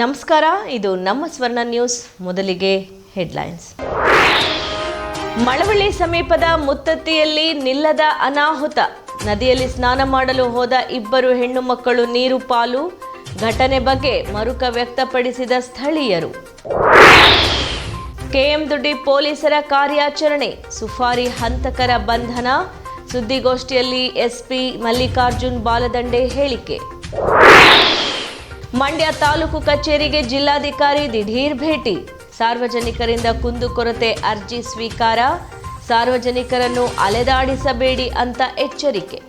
ನಮಸ್ಕಾರ, ಇದು ನಮ್ಮ ಸ್ವರ್ಣ ನ್ಯೂಸ್, ಮೊದಲಿಗೆ ಹೆಡ್ಲೈನ್ಸ್. ಮಳವಳ್ಳಿ ಸಮೀಪದ ಮುತ್ತತ್ತಿಯಲ್ಲಿ ನಿಲ್ಲದ ಅನಾಹುತ. ನದಿಯಲ್ಲಿ ಸ್ನಾನ ಮಾಡಲು ಹೋದ ಇಬ್ಬರು ಹೆಣ್ಣು ಮಕ್ಕಳು ನೀರು ಪಾಲು, ಘಟನೆ ಬಗ್ಗೆ ಮರುಕ ವ್ಯಕ್ತಪಡಿಸಿದ ಸ್ಥಳೀಯರು. ಕೆಎಂದುಡಿ ಪೊಲೀಸರ ಕಾರ್ಯಾಚರಣೆ, ಸುಫಾರಿ ಹಂತಕರ ಬಂಧನ, ಸುದ್ದಿಗೋಷ್ಠಿಯಲ್ಲಿ ಎಸ್ಪಿ ಮಲ್ಲಿಕಾರ್ಜುನ್ ಬಾಲದಂಡೆ ಹೇಳಿಕೆ. ಮಂಡ್ಯ ತಾಲೂಕು ಕಚೇರಿಗೆ ಜಿಲ್ಲಾಧಿಕಾರಿ ದಿಢೀರ್ ಭೇಟಿ. ಸಾರ್ವಜನಿಕರಿಂದ ಕುಂದುಕೊರತೆ ಅರ್ಜಿ ಸ್ವೀಕಾರ. ಸಾರ್ವಜನಿಕರನ್ನು ಅಲೆದಾಡಿಸಬೇಡಿ ಅಂತ ಎಚ್ಚರಿಕೆ.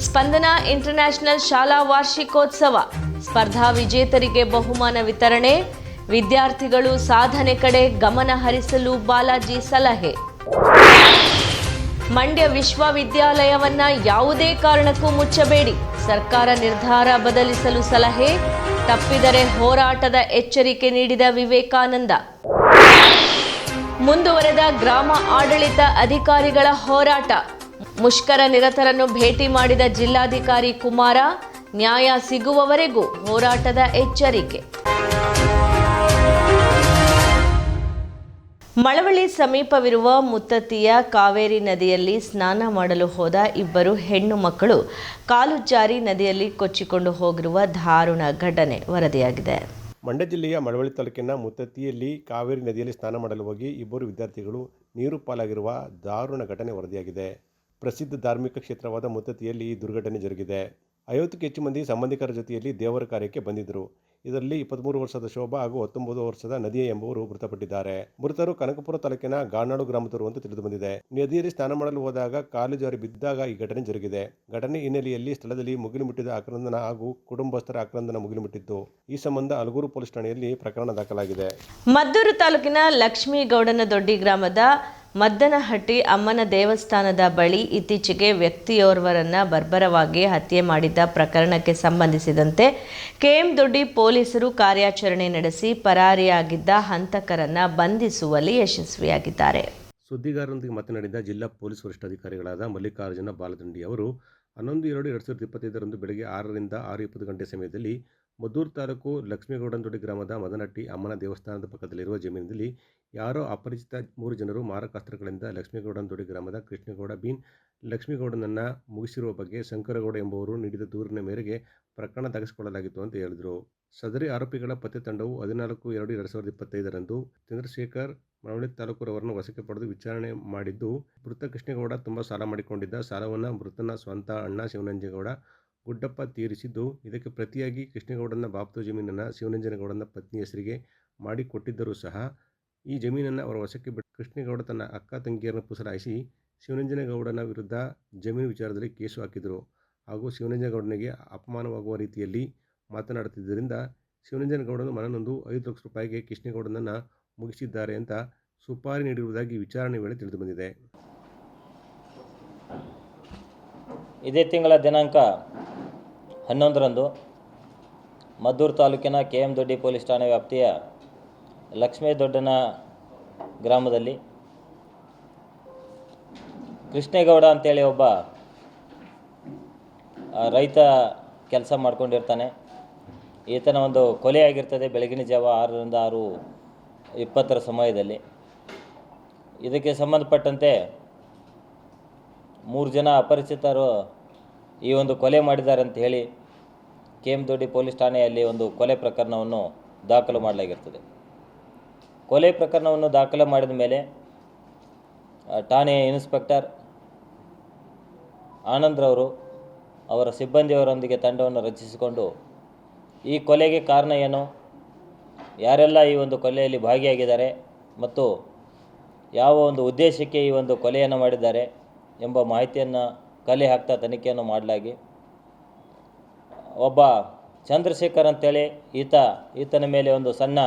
ಸ್ಪಂದನ ಇಂಟರ್ನ್ಯಾಷನಲ್ ಶಾಲಾ ವಾರ್ಷಿಕೋತ್ಸವ. ಸ್ಪರ್ಧಾ ವಿಜೇತರಿಗೆ ಬಹುಮಾನ ವಿತರಣೆ. ವಿದ್ಯಾರ್ಥಿಗಳು ಸಾಧನೆ ಕಡೆ ಗಮನ ಹರಿಸಲು ಬಾಲಾಜಿ ಸಲಹೆ. ಮಂಡ್ಯ ವಿಶ್ವವಿದ್ಯಾಲಯವನ್ನ ಯಾವುದೇ ಕಾರಣಕ್ಕೂ ಮುಚ್ಚಬೇಡಿ. ಸರ್ಕಾರ ನಿರ್ಧಾರ ಬದಲಿಸಲು ಸಲಹೆ, ತಪ್ಪಿದರೆ ಹೋರಾಟದ ಎಚ್ಚರಿಕೆ ನೀಡಿದ ವಿವೇಕಾನಂದ. ಮುಂದುವರೆದ ಗ್ರಾಮ ಆಡಳಿತ ಅಧಿಕಾರಿಗಳ ಹೋರಾಟ. ಮುಷ್ಕರ ನಿರತರನ್ನು ಭೇಟಿ ಮಾಡಿದ ಜಿಲ್ಲಾಧಿಕಾರಿ ಕುಮಾರ, ನ್ಯಾಯ ಸಿಗುವವರೆಗೂ ಹೋರಾಟದ ಎಚ್ಚರಿಕೆ. ಮಳವಳ್ಳಿ ಸಮೀಪವಿರುವ ಮುತ್ತತ್ತಿಯ ಕಾವೇರಿ ನದಿಯಲ್ಲಿ ಸ್ನಾನ ಮಾಡಲು ಹೋದ ಇಬ್ಬರು ಹೆಣ್ಣು ಮಕ್ಕಳು ಕಾಲು ಜಾರಿ ನದಿಯಲ್ಲಿ ಕೊಚ್ಚಿಕೊಂಡು ಹೋಗಿರುವ ದಾರುಣ ಘಟನೆ ವರದಿಯಾಗಿದೆ. ಮಂಡ್ಯ ಜಿಲ್ಲೆಯ ಮಳವಳ್ಳಿ ತಾಲೂಕಿನ ಮುತ್ತತ್ತಿಯಲ್ಲಿ ಕಾವೇರಿ ನದಿಯಲ್ಲಿ ಸ್ನಾನ ಮಾಡಲು ಹೋಗಿ ಇಬ್ಬರು ವಿದ್ಯಾರ್ಥಿಗಳು ನೀರು ಪಾಲಾಗಿರುವ ದಾರುಣ ಘಟನೆ ವರದಿಯಾಗಿದೆ. ಪ್ರಸಿದ್ಧ ಧಾರ್ಮಿಕ ಕ್ಷೇತ್ರವಾದ ಮುತ್ತತ್ತಿಯಲ್ಲಿ ಈ ದುರ್ಘಟನೆ ಜರುಗಿದೆ. ಐವತ್ತಕ್ಕೂ ಹೆಚ್ಚು ಮಂದಿ ಸಂಬಂಧಿಕರ ಜೊತೆಯಲ್ಲಿ ದೇವರ ಕಾರ್ಯಕ್ಕೆ ಬಂದಿದ್ದರು. ಇದರಲ್ಲಿ ಇಪ್ಪತ್ತ್ಮೂರು ವರ್ಷದ ಶೋಭಾ ಹಾಗೂ ಹತ್ತೊಂಬತ್ತು ವರ್ಷದ ನದಿಯ ಎಂಬುವರು ಮೃತಪಟ್ಟಿದ್ದಾರೆ. ಮೃತರು ಕನಕಪುರ ತಾಲೂಕಿನ ಗಾನಾಡು ಗ್ರಾಮದವರು ಅಂತ ತಿಳಿದು ಬಂದಿದೆ. ನದಿಯಲ್ಲಿ ಸ್ನಾನ ಮಾಡಲು ಹೋದಾಗ ಕಾಲು ಜಾರಿ ಬಿದ್ದಾಗ ಈ ಘಟನೆ ಜರುಗಿದೆ. ಘಟನೆ ಹಿನ್ನೆಲೆಯಲ್ಲಿ ಸ್ಥಳದಲ್ಲಿ ಮುಗಿಲು ಮುಟ್ಟಿದ ಆಕ್ರಂದನ ಹಾಗೂ ಕುಟುಂಬಸ್ಥರ ಆಕ್ರಂದನ ಮುಗಿಲು ಮುಟ್ಟಿತ್ತು ಈ ಸಂಬಂಧ ಅಲಗೂರು ಪೊಲೀಸ್ ಠಾಣೆಯಲ್ಲಿ ಪ್ರಕರಣ ದಾಖಲಾಗಿದೆ. ಮದ್ದೂರು ತಾಲೂಕಿನ ಲಕ್ಷ್ಮೀಗೌಡನ ದೊಡ್ಡಿ ಗ್ರಾಮದ ಮದ್ದನಹಟ್ಟಿ ಅಮ್ಮನ ದೇವಸ್ಥಾನದ ಬಳಿ ಇತ್ತೀಚೆಗೆ ವ್ಯಕ್ತಿಯೋರ್ವರನ್ನ ಬರ್ಬರವಾಗಿ ಹತ್ಯೆ ಮಾಡಿದ್ದ ಪ್ರಕರಣಕ್ಕೆ ಸಂಬಂಧಿಸಿದಂತೆ ಕೆಎಂ ದೊಡ್ಡಿ ಪೊಲೀಸರು ಕಾರ್ಯಾಚರಣೆ ನಡೆಸಿ ಪರಾರಿಯಾಗಿದ್ದ ಹಂತಕರನ್ನ ಬಂಧಿಸುವಲ್ಲಿ ಯಶಸ್ವಿಯಾಗಿದ್ದಾರೆ. ಸುದ್ದಿಗಾರರೊಂದಿಗೆ ಮಾತನಾಡಿದ ಜಿಲ್ಲಾ ಪೊಲೀಸ್ ವರಿಷ್ಠಾಧಿಕಾರಿಗಳಾದ ಮಲ್ಲಿಕಾರ್ಜುನ ಬಾಲದಂಡಿ ಅವರು ಹನ್ನೊಂದು ಎರಡು ಎರಡು ಸಾವಿರದ ಇಪ್ಪತ್ತೈದರಂದು ಬೆಳಗ್ಗೆ ಆರರಿಂದ ಆರು ಇಪ್ಪತ್ತು ಗಂಟೆ ಸಮಯದಲ್ಲಿ ಮದ್ದೂರು ತಾಲೂಕು ಲಕ್ಷ್ಮೀಗೌಡನದೊಡ್ಡಿ ಗ್ರಾಮದ ಮದನಟ್ಟಿ ಅಮ್ಮನ ದೇವಸ್ಥಾನದ ಪಕ್ಕದಲ್ಲಿರುವ ಜಮೀನಿನಲ್ಲಿ ಯಾರೋ ಅಪರಿಚಿತ ಮೂರು ಜನರು ಮಾರಕಾಸ್ತ್ರಗಳಿಂದ ಲಕ್ಷ್ಮೀಗೌಡನದೊಡ್ಡಿ ಗ್ರಾಮದ ಕೃಷ್ಣಗೌಡ ಬೀನ್ ಲಕ್ಷ್ಮೀಗೌಡನನ್ನು ಮುಗಿಸಿರುವ ಬಗ್ಗೆ ಶಂಕರಗೌಡ ಎಂಬುವರು ನೀಡಿದ ದೂರಿನ ಮೇರೆಗೆ ಪ್ರಕರಣ ದಾಖಲಿಸಿಕೊಳ್ಳಲಾಗಿತ್ತು ಅಂತ ಹೇಳಿದರು. ಸದರಿ ಆರೋಪಿಗಳ ಪತ್ತೆ ತಂಡವು ಹದಿನಾಲ್ಕು ಎರಡು ಎರಡು ಸಾವಿರದ ಇಪ್ಪತ್ತೈದರಂದು ಚಂದ್ರಶೇಖರ್ ಮಳವಳ್ಳಿ ತಾಲೂಕುರವರನ್ನು ವಶಕ್ಕೆ ಪಡೆದು ವಿಚಾರಣೆ ಮಾಡಿದ್ದು, ಮೃತ ಕೃಷ್ಣೇಗೌಡ ತುಂಬ ಸಾಲ ಮಾಡಿಕೊಂಡಿದ್ದ ಸಾಲವನ್ನು ಮೃತನ ಸ್ವಂತ ಅಣ್ಣ ಶಿವನಂಜೇಗೌಡ ಗುಡ್ಡಪ್ಪ ತೀರಿಸಿದ್ದು, ಇದಕ್ಕೆ ಪ್ರತಿಯಾಗಿ ಕೃಷ್ಣೇಗೌಡನ ಬಾಪ್ತು ಜಮೀನನ್ನು ಶಿವನಂಜನಗೌಡನ ಪತ್ನಿ ಹೆಸರಿಗೆ ಮಾಡಿಕೊಟ್ಟಿದ್ದರೂ ಸಹ, ಈ ಜಮೀನನ್ನು ಅವರ ವಶಕ್ಕೆ ಬಿಟ್ಟು ಕೃಷ್ಣೇಗೌಡ ತನ್ನ ಅಕ್ಕ ತಂಗಿಯರನ್ನು ಪುಸಲಾಯಿಸಿ ಶಿವನಂಜನಗೌಡನ ವಿರುದ್ಧ ಜಮೀನು ವಿಚಾರದಲ್ಲಿ ಕೇಸು ಹಾಕಿದರು. ಹಾಗೂ ಶಿವನಂಜನಗೌಡನಿಗೆ ಅಪಮಾನವಾಗುವ ರೀತಿಯಲ್ಲಿ ಮಾತನಾಡುತ್ತಿದ್ದರಿಂದ ಶಿವನಂಜನಗೌಡನು ಮನನೊಂದು ಐದು ಲಕ್ಷ ರೂಪಾಯಿಗೆ ಕೃಷ್ಣೇಗೌಡನನ್ನು ಮುಗಿಸಿದ್ದಾರೆ ಅಂತ ಸುಪಾರಿ ನೀಡಿರುವುದಾಗಿ ವಿಚಾರಣೆ ವೇಳೆ ತಿಳಿದುಬಂದಿದೆ. ಇದೇ ತಿಂಗಳ ದಿನಾಂಕ ಹನ್ನೊಂದರಂದು ಮದ್ದೂರು ತಾಲೂಕಿನ ಕೆ ಎಂ ದೊಡ್ಡಿ ಪೊಲೀಸ್ ಠಾಣೆ ವ್ಯಾಪ್ತಿಯ ಲಕ್ಷ್ಮೇ ದೊಡ್ಡನ ಗ್ರಾಮದಲ್ಲಿ ಕೃಷ್ಣೇಗೌಡ ಅಂತೇಳಿ ಒಬ್ಬ ರೈತ ಕೆಲಸ ಮಾಡ್ಕೊಂಡಿರ್ತಾನೆ. ಈತನ ಒಂದು ಕೊಲೆಯಾಗಿರ್ತದೆ ಬೆಳಗಿನ ಜಾವ ಆರರಿಂದ ಆರು ಇಪ್ಪತ್ತರ ಸಮಯದಲ್ಲಿ. ಇದಕ್ಕೆ ಸಂಬಂಧಪಟ್ಟಂತೆ ಮೂರು ಜನ ಅಪರಿಚಿತರು ಈ ಒಂದು ಕೊಲೆ ಮಾಡಿದ್ದಾರೆ ಅಂತ ಹೇಳಿ ಕೆ ಎಂ ಪೊಲೀಸ್ ಠಾಣೆಯಲ್ಲಿ ಒಂದು ಕೊಲೆ ಪ್ರಕರಣವನ್ನು ದಾಖಲು ಮಾಡಲಾಗಿರ್ತದೆ. ಕೊಲೆ ಪ್ರಕರಣವನ್ನು ದಾಖಲು ಮಾಡಿದ ಮೇಲೆ ಠಾಣೆಯ ಇನ್ಸ್ಪೆಕ್ಟರ್ ಆನಂದ್ರವರು ಅವರ ಸಿಬ್ಬಂದಿಯವರೊಂದಿಗೆ ತಂಡವನ್ನು ರಚಿಸಿಕೊಂಡು, ಈ ಕೊಲೆಗೆ ಕಾರಣ ಏನು? ಯಾರೆಲ್ಲ ಈ ಒಂದು ಕೊಲೆಯಲ್ಲಿ ಭಾಗಿಯಾಗಿದ್ದಾರೆ ಮತ್ತು ಯಾವ ಒಂದು ಉದ್ದೇಶಕ್ಕೆ ಈ ಒಂದು ಕೊಲೆಯನ್ನು ಮಾಡಿದ್ದಾರೆ ಎಂಬ ಮಾಹಿತಿಯನ್ನು ಕಲೆ ಹಾಕ್ತಾ ತನಿಖೆಯನ್ನು ಮಾಡಲಾಗಿ. ಒಬ್ಬ ಚಂದ್ರಶೇಖರ್ ಅಂತೇಳಿ ಈತ, ಈತನ ಮೇಲೆ ಒಂದು ಸಣ್ಣ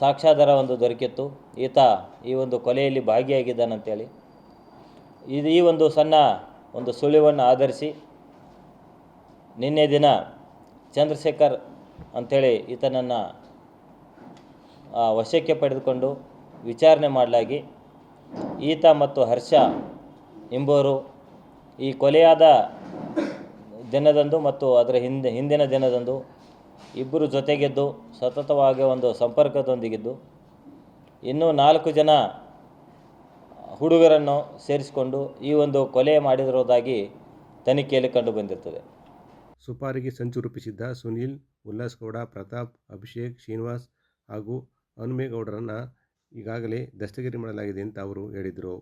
ಸಾಕ್ಷ್ಯಾಧಾರ ಒಂದು ದೊರಕಿತ್ತು. ಈತ ಈ ಒಂದು ಕೊಲೆಯಲ್ಲಿ ಭಾಗಿಯಾಗಿದ್ದಾನಂತೇಳಿ ಇದು ಈ ಒಂದು ಸಣ್ಣ ಒಂದು ಸುಳಿವನ್ನು ಆಧರಿಸಿ ನಿನ್ನೆ ದಿನ ಚಂದ್ರಶೇಖರ್ ಅಂಥೇಳಿ ಈತನನ್ನು ವಶಕ್ಕೆ ಪಡೆದುಕೊಂಡು ವಿಚಾರಣೆ ಮಾಡಲಾಗಿ ಈತ ಮತ್ತು ಹರ್ಷ ಎಂಬುವರು ಈ ಕೊಲೆಯಾದ ದಿನದಂದು ಮತ್ತು ಅದರ ಹಿಂದೆ, ಹಿಂದಿನ ದಿನದಂದು ಇಬ್ಬರು ಜೊತೆಗೆದ್ದು ಸತತವಾಗಿ ಒಂದು ಸಂಪರ್ಕದೊಂದಿಗಿದ್ದು, ಇನ್ನೂ ನಾಲ್ಕು ಜನ ಹುಡುಗರನ್ನು ಸೇರಿಸಿಕೊಂಡು ಈ ಒಂದು ಕೊಲೆ ಮಾಡಿರುವುದಾಗಿ ತನಿಖೆಯಲ್ಲಿ ಕಂಡು ಬಂದಿರ್ತದೆ ಸುಪಾರಿಗೆ ಸಂಚು ರೂಪಿಸಿದ್ದ ಸುನೀಲ್, ಉಲ್ಲಾಸ್ಗೌಡ, ಪ್ರತಾಪ್, ಅಭಿಷೇಕ್, ಶ್ರೀನಿವಾಸ್ ಹಾಗೂ ಹನುಮೇಗೌಡರನ್ನು ಈಗಾಗಲೇ ದಸ್ತಗಿರಿ ಮಾಡಲಾಗಿದೆ ಅಂತ ಅವರು ಹೇಳಿದರು.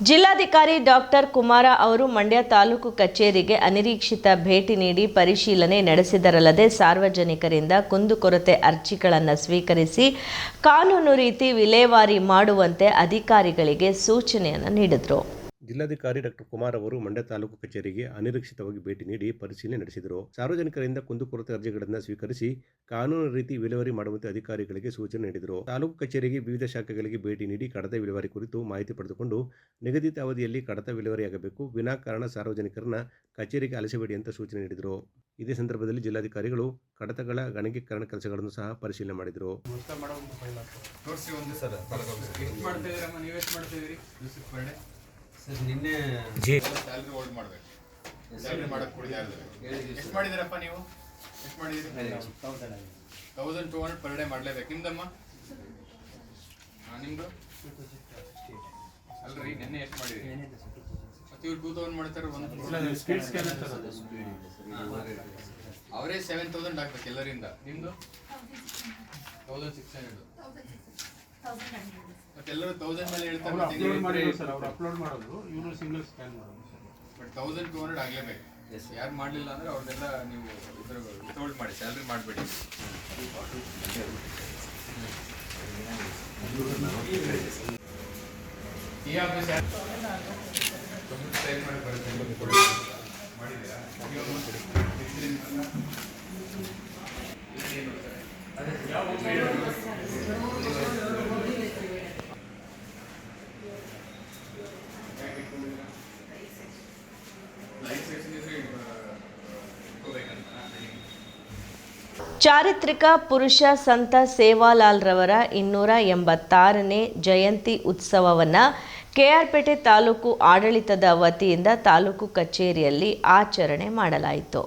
ಜಿಲ್ಲಾಧಿಕಾರಿ ಡಾಕ್ಟರ್ ಕುಮಾರ ಅವರು ಮಂಡ್ಯ ತಾಲೂಕು ಕಚೇರಿಗೆ ಅನಿರೀಕ್ಷಿತ ಭೇಟಿ ನೀಡಿ ಪರಿಶೀಲನೆ ನಡೆಸಿದರಲ್ಲದೆ ಸಾರ್ವಜನಿಕರಿಂದ ಕುಂದುಕೊರತೆ ಅರ್ಜಿಗಳನ್ನು ಸ್ವೀಕರಿಸಿ ಕಾನೂನು ರೀತಿ ವಿಲೇವಾರಿ ಮಾಡುವಂತೆ ಅಧಿಕಾರಿಗಳಿಗೆ ಸೂಚನೆಯನ್ನು ನೀಡಿದರು. ಜಿಲ್ಲಾಧಿಕಾರಿ ಡಾಕ್ಟರ್ ಕುಮಾರ್ ಅವರು ಮಂಡ್ಯ ತಾಲೂಕು ಕಚೇರಿಗೆ ಅನಿರೀಕ್ಷಿತವಾಗಿ ಭೇಟಿ ನೀಡಿ ಪರಿಶೀಲನೆ ನಡೆಸಿದರು. ಸಾರ್ವಜನಿಕರಿಂದ ಕುಂದುಕೊರತೆ ಅರ್ಜಿಗಳನ್ನು ಸ್ವೀಕರಿಸಿ ಕಾನೂನು ರೀತಿ ವಿಲೇವಾರಿ ಮಾಡುವಂತೆ ಅಧಿಕಾರಿಗಳಿಗೆ ಸೂಚನೆ ನೀಡಿದರು. ತಾಲೂಕು ಕಚೇರಿಗೆ ವಿವಿಧ ಶಾಖೆಗಳಿಗೆ ಭೇಟಿ ನೀಡಿ ಕಡತ ವಿಲೇವಾರಿ ಕುರಿತು ಮಾಹಿತಿ ಪಡೆದುಕೊಂಡು ನಿಗದಿತ ಅವಧಿಯಲ್ಲಿ ಕಡತ ವಿಲೇವಾರಿಯಾಗಬೇಕು ವಿನಾಕಾರಣ ಸಾರ್ವಜನಿಕರನ್ನ ಕಚೇರಿಗೆ ಅಲಸಬೇಡಿ ಅಂತ ಸೂಚನೆ ನೀಡಿದರು. ಇದೇ ಸಂದರ್ಭದಲ್ಲಿ ಜಿಲ್ಲಾಧಿಕಾರಿಗಳು ಕಡತಗಳ ಗಣಕೀಕರಣ ಕೆಲಸಗಳನ್ನು ಸಹ ಪರಿಶೀಲನೆ ಮಾಡಿದರು. ತೋರಿಸಿ ಒಂದು ಸರ್ ಎಷ್ಟು ಮಾಡ್ತಾ ಇದೀರಮ್ಮ ನೀವು ಎಷ್ಟು ಮಾಡ್ತಾ ಇದೀರಿ ದಿವ್ಸಕ್ಕೆ per day? ಸರ್ ನಿನ್ನೆ ಸ್ಯಾಲ್ರಿ ಹೋಲ್ಡ್ ಮಾಡ್ಬೇಕು. ಸ್ಯಾಲ್ರಿ ಮಾಡಕ್ಕೆ ಕೊಡಿ ಎಷ್ಟು ಮಾಡಿದಿರಪ್ಪ ನೀವು? ಎಷ್ಟು ಮಾಡಿದಿರಿ thousand two hundred per day ಮಾಡಲೇಬೇಕು. ನಿಮ್ದಮ್ಮ? ಹಾಂ ನಿಮ್ಮದು ಅಲ್ರಿ ನೆನ್ನೆ ಎಷ್ಟು ಮಾಡಿದ್ರಿ ಮತ್ತೆ ಇವ್ರು ಟೂ ತೌಸಂಡ್ ಮಾಡ್ತಾರೆ ಒಂದು ಅವರೇ ಸೆವೆನ್ ತೌಸಂಡ್ ಹಾಕ್ಬೇಕು ಎಲ್ಲರಿಂದ. ನಿಮ್ದು? ತೌಸಂಡ್ ಸಿಕ್ಸ್ ಹಂಡ್ರೆಡ್ ಎಲ್ಲರೂ ತೌಸಂಡ್ ಮೇಲೆ ಹೇಳ್ತಾರೆ ಸರ್ ಅವ್ರು ಅಪ್ಲೋಡ್ ಮಾಡೋದು ಇವರು ಸಿಂಗಲ್ ಸ್ಕ್ಯಾನ್ ಮಾಡೋದು ಬಟ್ ತೌಸಂಡ್ ಟೂ ಹಂಡ್ರೆಡ್ ಆಗಲೇಬೇಕು. ಯಾರು ಮಾಡಲಿಲ್ಲ ಅಂದ್ರೆ ಅವ್ರನ್ನೆಲ್ಲ ನೀವು ಇದ್ರ ವಿತೌಟ್ ಮಾಡಿ ಸ್ಯಾಲ್ರಿ ಮಾಡಬೇಡಿ. ಈ ಆಫೀಸ್ ಮಾಡಿ ಬರುತ್ತೆ ಮಾಡಿದ್ದೀರಾ? ಚಾರಿತ್ರಿಕ ಪುರುಷ ಸಂತ ಸೇವಾಲಾಲ್ ರವರ ಇನ್ನೂರ ಎಂಬತ್ತಾರನೇ ಜಯಂತಿ ಉತ್ಸವವನ್ನು ಕೆಆರ್ಪೇಟೆ ತಾಲೂಕು ಆಡಳಿತದ ವತಿಯಿಂದ ತಾಲೂಕು ಕಚೇರಿಯಲ್ಲಿ ಆಚರಣೆ ಮಾಡಲಾಯಿತು.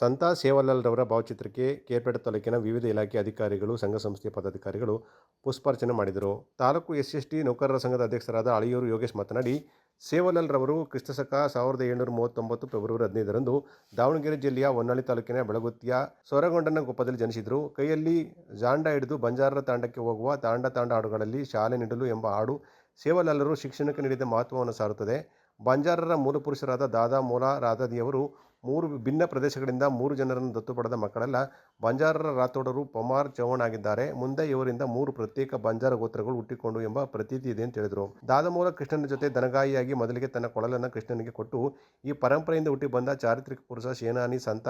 ಸಂತ ಸೇವಾಲಾಲ್ ರವರ ಭಾವಚಿತ್ರಕ್ಕೆ ಕೆಆರ್ಪೇಟೆ ತಾಲೂಕಿನ ವಿವಿಧ ಇಲಾಖೆ ಅಧಿಕಾರಿಗಳು, ಸಂಘ ಸಂಸ್ಥೆಯ ಪದಾಧಿಕಾರಿಗಳು ಪುಷ್ಪಾರ್ಚನೆ ಮಾಡಿದರು. ತಾಲೂಕು ಎಸ್ ಎಸ್ ಟಿ ನೌಕರರ ಸಂಘದ ಅಧ್ಯಕ್ಷರಾದ ಅಳಿಯೂರು ಯೋಗೇಶ್ ಮಾತನಾಡಿ ಸೇವಾಲಾಲ್ ರವರು ಕ್ರಿಸ್ತಶಕ ಸಾವಿರದ ಏಳುನೂರ ಮೂವತ್ತೊಂಬತ್ತು ಫೆಬ್ರವರಿ ಹದಿನೈದರಂದು ದಾವಣಗೆರೆ ಜಿಲ್ಲೆಯ ಹೊನ್ನಾಳಿ ತಾಲೂಕಿನ ಬೆಳಗುತ್ತಿಯ ಸೊರಗೊಂಡನ ಗೊಪ್ಪದಲ್ಲಿ ಜನಿಸಿದರು. ಕೈಯಲ್ಲಿ ಜಾಂಡ ಹಿಡಿದು ಬಂಜಾರರ ತಾಂಡಕ್ಕೆ ಹೋಗುವ ತಾಂಡ ತಾಂಡ ಹಾಡುಗಳಲ್ಲಿ ಶಾಲೆ ನೀಡಲು ಎಂಬ ಹಾಡು ಸೇವಲಲ್ಲರು ಶಿಕ್ಷಣಕ್ಕೆ ನೀಡಿದ ಮಹತ್ವವನ್ನು ಸಾರುತ್ತದೆ. ಬಂಜಾರರ ಮೂಲಪುರುಷರಾದ ದಾದಾ ಮೂಲ ರಾಧಾದಿಯವರು ಮೂರು ಭಿನ್ನ ಪ್ರದೇಶಗಳಿಂದ ಮೂರು ಜನರನ್ನು ದತ್ತು ಪಡೆದ ಮಕ್ಕಳೆಲ್ಲ. ಬಂಜಾರರ ರಾಥೋಡರು ಪಮಾರ್ ಚೌಹಾಣ್ ಆಗಿದ್ದಾರೆ. ಮುಂದೆ ಇವರಿಂದ ಮೂರು ಪ್ರತ್ಯೇಕ ಬಂಜಾರ ಗೋತ್ರಗಳು ಹುಟ್ಟಿಕೊಂಡು ಎಂಬ ಪ್ರತೀತಿ ಇದೆ ಅಂತ ಹೇಳಿದರು. ದಾದಮೂಲ ಕೃಷ್ಣನ ಜೊತೆ ದನಗಾಯಿಯಾಗಿ ಮೊದಲಿಗೆ ತನ್ನ ಕೊಳಲನ್ನು ಕೃಷ್ಣನಿಗೆ ಕೊಟ್ಟು, ಈ ಪರಂಪರೆಯಿಂದ ಹುಟ್ಟಿ ಬಂದ ಚಾರಿತ್ರಿಕ ಪುರುಷ ಸೇನಾನಿ ಸಂತ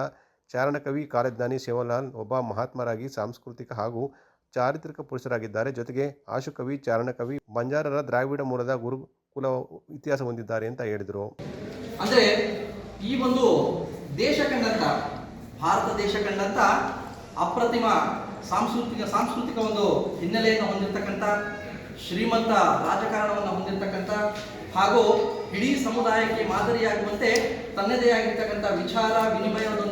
ಚಾರಣಕವಿ ಕಾಲಜ್ಞಾನಿ ಶಿವಲಾಲ್ ಒಬ್ಬ ಮಹಾತ್ಮರಾಗಿ ಸಾಂಸ್ಕೃತಿಕ ಹಾಗೂ ಚಾರಿತ್ರಿಕ ಪುರುಷರಾಗಿದ್ದಾರೆ. ಜೊತೆಗೆ ಆಶುಕವಿ, ಚಾರಣಕವಿ, ಬಂಜಾರರ ದ್ರಾವಿಡ ಮೂಲದ ಗುರುಕುಲ ಇತಿಹಾಸ ಹೊಂದಿದ್ದಾರೆ ಅಂತ ಹೇಳಿದರು. ಅಂದ್ರೆ ಈ ಒಂದು ದೇಶ ಕಂಡಂತ, ಭಾರತ ದೇಶ ಕಂಡಂತ ಅಪ್ರತಿಮ ಸಾಂಸ್ಕೃತಿಕ ಸಾಂಸ್ಕೃತಿಕ ಒಂದು ಹಿನ್ನೆಲೆಯನ್ನು ಹೊಂದಿರತಕ್ಕಂಥ, ಶ್ರೀಮಂತ ರಾಜಕಾರಣವನ್ನು ಹೊಂದಿರತಕ್ಕಂಥ ಹಾಗೂ ಇಡೀ ಸಮುದಾಯಕ್ಕೆ ಮಾದರಿಯಾಗುವಂತೆ ತನ್ನದೇ ಆಗಿರ್ತಕ್ಕಂಥ ವಿಚಾರ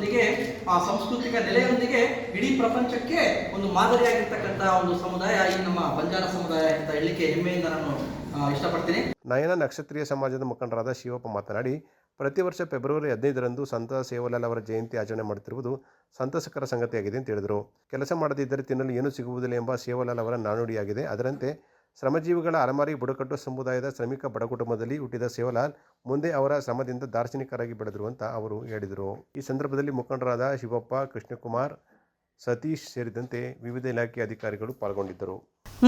ವಿನಿಮಯದೊಂದಿಗೆ ಆ ಸಾಂಸ್ಕೃತಿಕ ನೆಲೆಯೊಂದಿಗೆ ಇಡೀ ಪ್ರಪಂಚಕ್ಕೆ ಒಂದು ಮಾದರಿಯಾಗಿರ್ತಕ್ಕಂಥ ಒಂದು ಸಮುದಾಯ ಈ ನಮ್ಮ ಬಂಜಾರ ಸಮುದಾಯ ಅಂತ ಹೇಳಲಿಕ್ಕೆ ಹೆಮ್ಮೆಯಿಂದ ನಾನು ಇಷ್ಟಪಡ್ತೀನಿ. ನಯನ ನಕ್ಷತ್ರೀಯ ಸಮಾಜದ ಮುಖಂಡರಾದ ಶಿವಪ್ಪ ಮಾತನಾಡಿ, ಪ್ರತಿ ವರ್ಷ ಫೆಬ್ರವರಿ ಹದಿನೈದರಂದು ಸಂತ ಸೇವಲಾಲ್ ಅವರ ಜಯಂತಿ ಆಚರಣೆ ಮಾಡುತ್ತಿರುವುದು ಸಂತಸಕರ ಸಂಗತಿಯಾಗಿದೆ ಅಂತ ಹೇಳಿದರು. ಕೆಲಸ ಮಾಡದಿದ್ದರೆ ತಿನ್ನಲು ಏನೂ ಸಿಗುವುದಿಲ್ಲ ಎಂಬ ಸೇವಲಾಲ್ ಅವರ ನಾನುಡಿಯಾಗಿದೆ. ಅದರಂತೆ ಶ್ರಮಜೀವಿಗಳ ಅಲಮಾರಿ ಬುಡಕಟ್ಟು ಸಮುದಾಯದ ಶ್ರಮಿಕ ಬಡ ಕುಟುಂಬದಲ್ಲಿ ಹುಟ್ಟಿದ ಸೇವಲಾಲ್ ಮುಂದೆ ಅವರ ಶ್ರಮದಿಂದ ದಾರ್ಶನಿಕರಾಗಿ ಬೆಳೆದರು ಅಂತ ಅವರು ಹೇಳಿದರು. ಈ ಸಂದರ್ಭದಲ್ಲಿ ಮುಖಂಡರಾದ ಶಿವಪ್ಪ, ಕೃಷ್ಣಕುಮಾರ್, ಸತೀಶ್ ಸೇರಿದಂತೆ ವಿವಿಧ ಇಲಾಖೆ ಅಧಿಕಾರಿಗಳು ಪಾಲ್ಗೊಂಡಿದ್ದರು.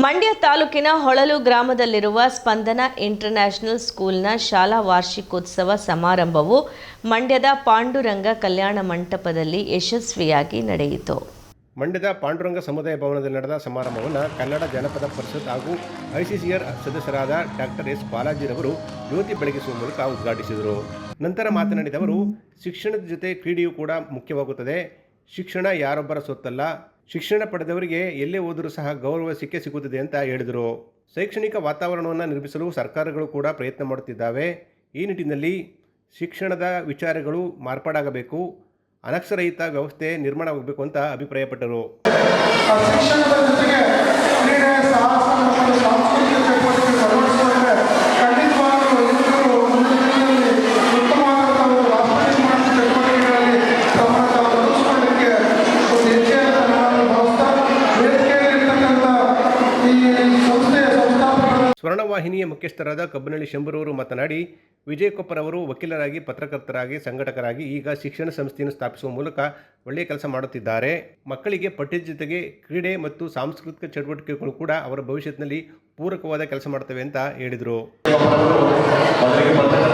ಮಂಡ್ಯ ತಾಲೂಕಿನ ಹೊಳಲು ಗ್ರಾಮದಲ್ಲಿರುವ ಸ್ಪಂದನ ಇಂಟರ್ನ್ಯಾಷನಲ್ ಸ್ಕೂಲ್ನ ಶಾಲಾ ವಾರ್ಷಿಕೋತ್ಸವ ಸಮಾರಂಭವು ಮಂಡ್ಯದ ಪಾಂಡುರಂಗ ಕಲ್ಯಾಣ ಮಂಟಪದಲ್ಲಿ ಯಶಸ್ವಿಯಾಗಿ ನಡೆಯಿತು. ಮಂಡ್ಯದ ಪಾಂಡುರಂಗ ಸಮುದಾಯ ಭವನದಲ್ಲಿ ನಡೆದ ಸಮಾರಂಭವನ್ನು ಕನ್ನಡ ಜನಪದ ಪರಿಷತ್ ಹಾಗೂ ಐಸಿಸಿಆರ್ ಸದಸ್ಯರಾದ ಡಾಕ್ಟರ್ ಎಸ್ ಬಾಲಾಜಿರವರು ಜ್ಯೋತಿ ಬೆಳಗಿಸುವ ಮೂಲಕ ಉದ್ಘಾಟಿಸಿದರು. ನಂತರ ಮಾತನಾಡಿದ ಅವರು, ಶಿಕ್ಷಣದ ಜೊತೆ ಕ್ರೀಡೆಯೂ ಕೂಡ ಮುಖ್ಯವಾಗುತ್ತದೆ. ಶಿಕ್ಷಣ ಯಾರೊಬ್ಬರ ಸೊತ್ತಲ್ಲ. ಶಿಕ್ಷಣ ಪಡೆದವರಿಗೆ ಎಲ್ಲೇ ಹೋದರೂ ಸಹ ಗೌರವ ಸಿಕ್ಕೇ ಸಿಗುತ್ತದೆ ಅಂತ ಹೇಳಿದರು. ಶೈಕ್ಷಣಿಕ ವಾತಾವರಣವನ್ನು ನಿರ್ಮಿಸಲು ಸರ್ಕಾರಗಳು ಕೂಡ ಪ್ರಯತ್ನ ಮಾಡುತ್ತಿದ್ದಾವೆ. ಈ ನಿಟ್ಟಿನಲ್ಲಿ ಶಿಕ್ಷಣದ ವಿಚಾರಗಳು ಮಾರ್ಪಾಡಾಗಬೇಕು. ಅನಕ್ಷರಹಿತ ವ್ಯವಸ್ಥೆ ನಿರ್ಮಾಣವಾಗಬೇಕು ಅಂತ ಅಭಿಪ್ರಾಯಪಟ್ಟರು. ಸಾಂಸ್ಕೃತಿಕ ಚಟುವಟಿಕೆ ಅಳವಡಿಸಿಕೊಂಡ್ರೆ ಖಂಡಿತವಾಗಲೂ ಎಲ್ಲರೂ ಮುಂದಿನ ದಿನಗಳಲ್ಲಿ ಉತ್ತಮವಾದಂಥ ಒಂದು ರಾಷ್ಟ್ರೀಯ ಮಾನವ ಚಟುವಟಿಕೆಗಳಲ್ಲಿ ತಮ್ಮನ್ನು ತಾವು ತೊಡಗಿಸಿಕೊಳ್ಳಲಿಕ್ಕೆ ಒಂದು ಹೆಜ್ಜೆ ಅಂತ ನಾನು ಭಾವಿಸ್ತಾ ವೇದಿಕೆಯಲ್ಲಿರ್ತಕ್ಕಂಥ ಈ ಸಂಸ್ಥೆಯ ಸ್ವರ್ಣವಾಹಿನಿಯ ಮುಖ್ಯಸ್ಥರಾದ ಕಬ್ಬನಹಳ್ಳಿ ಶಂಭರೂರು ಮಾತನಾಡಿ, ವಿಜಯ್ ಕೊಪ್ಪರ್ ಅವರು ವಕೀಲರಾಗಿ, ಪತ್ರಕರ್ತರಾಗಿ, ಸಂಘಟಕರಾಗಿ ಈಗ ಶಿಕ್ಷಣ ಸಂಸ್ಥೆಯನ್ನು ಸ್ಥಾಪಿಸುವ ಮೂಲಕ ಒಳ್ಳೆಯ ಕೆಲಸ ಮಾಡುತ್ತಿದ್ದಾರೆ. ಮಕ್ಕಳಿಗೆ ಪಠ್ಯದ ಜೊತೆಗೆ ಕ್ರೀಡೆ ಮತ್ತು ಸಾಂಸ್ಕೃತಿಕ ಚಟುವಟಿಕೆಗಳು ಕೂಡ ಅವರ ಭವಿಷ್ಯದಲ್ಲಿ ಪೂರಕವಾದ ಕೆಲಸ ಮಾಡ್ತವೆ ಅಂತ ಹೇಳಿದರು. ಸಂಘಟಕರಾಗಿ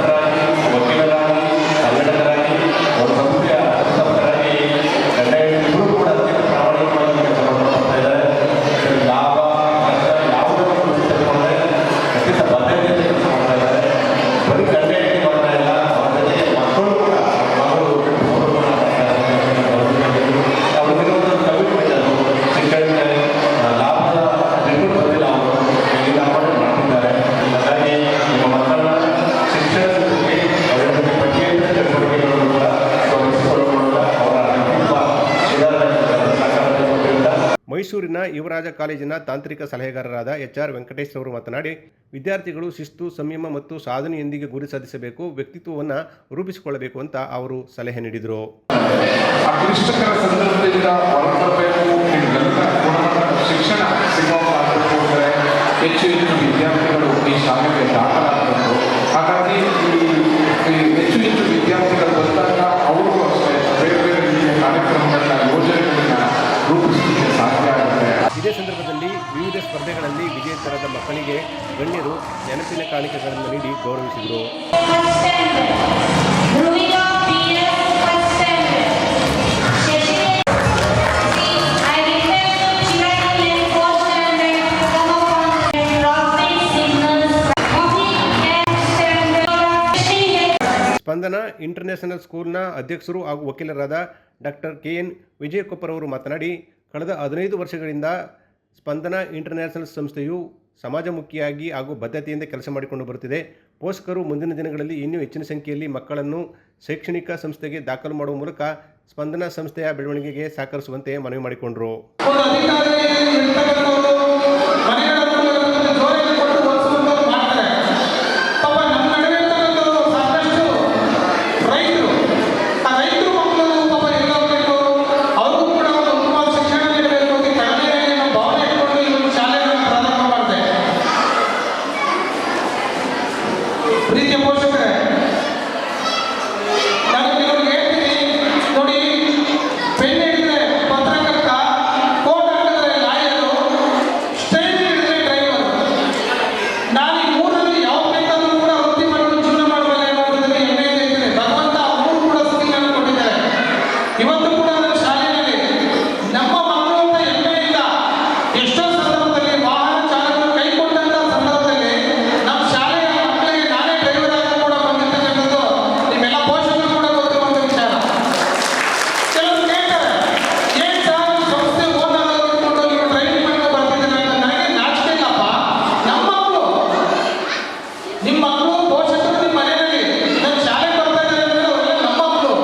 ಕಾಲೇಜಿನ ತಾಂತ್ರಿಕ ಸಲಹೆಗಾರರಾದ ಎಚ್ ಆರ್ ವೆಂಕಟೇಶ್ ಅವರು ಮಾತನಾಡಿ, ವಿದ್ಯಾರ್ಥಿಗಳು ಶಿಸ್ತು, ಸಂಯಮ ಮತ್ತು ಸಾಧನೆಯೊಂದಿಗೆ ಗುರಿ ಸಾಧಿಸಬೇಕು, ವ್ಯಕ್ತಿತ್ವವನ್ನು ರೂಪಿಸಿಕೊಳ್ಳಬೇಕು ಅಂತ ಅವರು ಸಲಹೆ ನೀಡಿದರು. ನೆನಪಿನ ಕಾಣಿಕೆಗಳನ್ನು ನೀಡಿ ಗೌರವಿಸಿದರು. ಸ್ಪಂದನ ಇಂಟರ್ನ್ಯಾಷನಲ್ ಸ್ಕೂಲ್ನ ಅಧ್ಯಕ್ಷರು ಹಾಗೂ ವಕೀಲರಾದ ಡಾಕ್ಟರ್ ಕೆ ಎನ್ ವಿಜಯಕೊಪ್ಪರವರು ಮಾತನಾಡಿ, ಕಳೆದ ಹದಿನೈದು ವರ್ಷಗಳಿಂದ ಸ್ಪಂದನ ಇಂಟರ್ನ್ಯಾಷನಲ್ ಸಂಸ್ಥೆಯು ಸಮಾಜಮುಖಿಯಾಗಿ ಹಾಗೂ ಬದ್ಧತೆಯಿಂದ ಕೆಲಸ ಮಾಡಿಕೊಂಡು ಬರುತ್ತಿದೆ. ಪೋಷಕರು ಮುಂದಿನ ದಿನಗಳಲ್ಲಿ ಇನ್ನೂ ಹೆಚ್ಚಿನ ಸಂಖ್ಯೆಯಲ್ಲಿ ಮಕ್ಕಳನ್ನು ಶೈಕ್ಷಣಿಕ ಸಂಸ್ಥೆಗೆ ದಾಖಲು ಮಾಡುವ ಮೂಲಕ ಸ್ಪಂದನಾ ಸಂಸ್ಥೆಯ ಬೆಳವಣಿಗೆಗೆ ಸಹಕರಿಸುವಂತೆ ಮನವಿ ಮಾಡಿಕೊಂಡರು ಒಂದು ಅಧಿಕಾರಿ ಇರ್ತಕ್ಕಂಥವ್ರು ಮನೆಗಳನ್ನು ಜೋರಾಗಿ ಕೊಟ್ಟು ಓದಿಸುವಂಥವ್ರು ಮಾಡ್ತಾರೆ ಪಾಪ ನಮ್ಮ ನಡುವೆ ಇರ್ತಕ್ಕಂಥವ್ರು ಸಾಕಷ್ಟು ರೈತರು ಆ ರೈತರು ಮಕ್ಕಳು ಪಾಪ ಎಲ್ಲ ಹೋಗ್ಬೇಕು ಅವ್ರಿಗೂ ಕೂಡ ಒಂದು ಉತ್ತಮವಾದ ಶಿಕ್ಷಣ ನೀಡಬೇಕು ಅಂತ ಕಡಿಮೆಯಾಗಿ ನಾವು ಭಾವನೆ ಇಟ್ಕೊಂಡು ಈ ಒಂದು ಶಾಲೆಗಳನ್ನು ಪ್ರಾರಂಭ ಮಾಡಿದೆ ಪ್ರೀತಿಯ ಪೋಷಕರೇ ನಾನು ಕೆಲವ್ರಿಗೆ ಹೇಳ್ತೀನಿ ನೋಡಿ ಪೆನ್ ಹಿಡಿದ್ರೆ ಪತ್ರಕರ್ತ ಕೋಟ್ ಹಾಕಿದ್ರೆ ಲಾಯರು ಸ್ಟೈಲ್ ಹಿಡಿದ್ರೆ ಡ್ರೈವರ್ ನಾನು ಈ ಮೂರಲ್ಲಿ ಯಾವ ಬೇಕಾದ್ರೂ ಕೂಡ ವೃತ್ತಿ ಮಾಡಿಕೊಂಡು ಜೀವನ ಮಾಡಬಲ್ಲ ಅನ್ನೋದ್ರಲ್ಲಿ ಹೆಮ್ಮೆಯಿಂದ ಇದ್ದೇನೆ ಭಗವಂತ ಆ ಮೂರು ಕೂಡ ಸ್ಥಿತಿಗಳನ್ನು ಕೊಟ್ಟಿದ್ದಾರೆ ಇವತ್ತು ಕೂಡ ನನ್ನ ಶಾಲೆಯಲ್ಲಿ ನಮ್ಮ ಮಕ್ಕಳು ಅಂತ ಹೆಮ್ಮೆಯಿಂದ ಎಷ್ಟೋ ಸಂದರ್ಭದಲ್ಲಿ ವಾಹನ ಚಾಲಕರು ಕೈಗೊಂಡಂತ ಸಂದರ್ಭದಲ್ಲಿ ನಮ್ಮ ಶಾಲೆಯ ಮಕ್ಕಳಿಗೆ ನಾನೇ ಡ್ರೈವರ್ ಆಗಿ ಕೂಡ ಬಂದಿರ್ತಕ್ಕಂಥದ್ದು ನಿಮ್ಮೆಲ್ಲ ಪೋಷಕರು ಕೂಡ ಗೊತ್ತಿರುವಂಥ ವಿಚಾರ ಕೆಲವರು ಕೇಳ್ತಾರೆ ಏನ್ ಸರ್ ಈ ಸಂಸ್ಥೆ ಓನರ್ ಇಟ್ಕೊಂಡು ನೀವು ಟ್ರೈನಿಂಗ್ ಮಾಡ್ಕೊಂಡು ಬರ್ತಿದ್ದೀರಾ ಅಂತ ನನಗೆ ನಾಚಿಕೆ ಇಲ್ಲಪ್ಪ ನಮ್ಮ ಮಕ್ಕಳು ನಿಮ್ಮ ಮಕ್ಕಳು ಪೋಷಕರು ನಿಮ್ಮ ಮನೆಯಲ್ಲಿ ನನ್ನ ಶಾಲೆಗೆ ಬರ್ತಾ ಇದ್ದಾರೆ ಅಂದ್ರೆ ಅವರೆಲ್ಲ ನಮ್ಮ ಮಕ್ಕಳು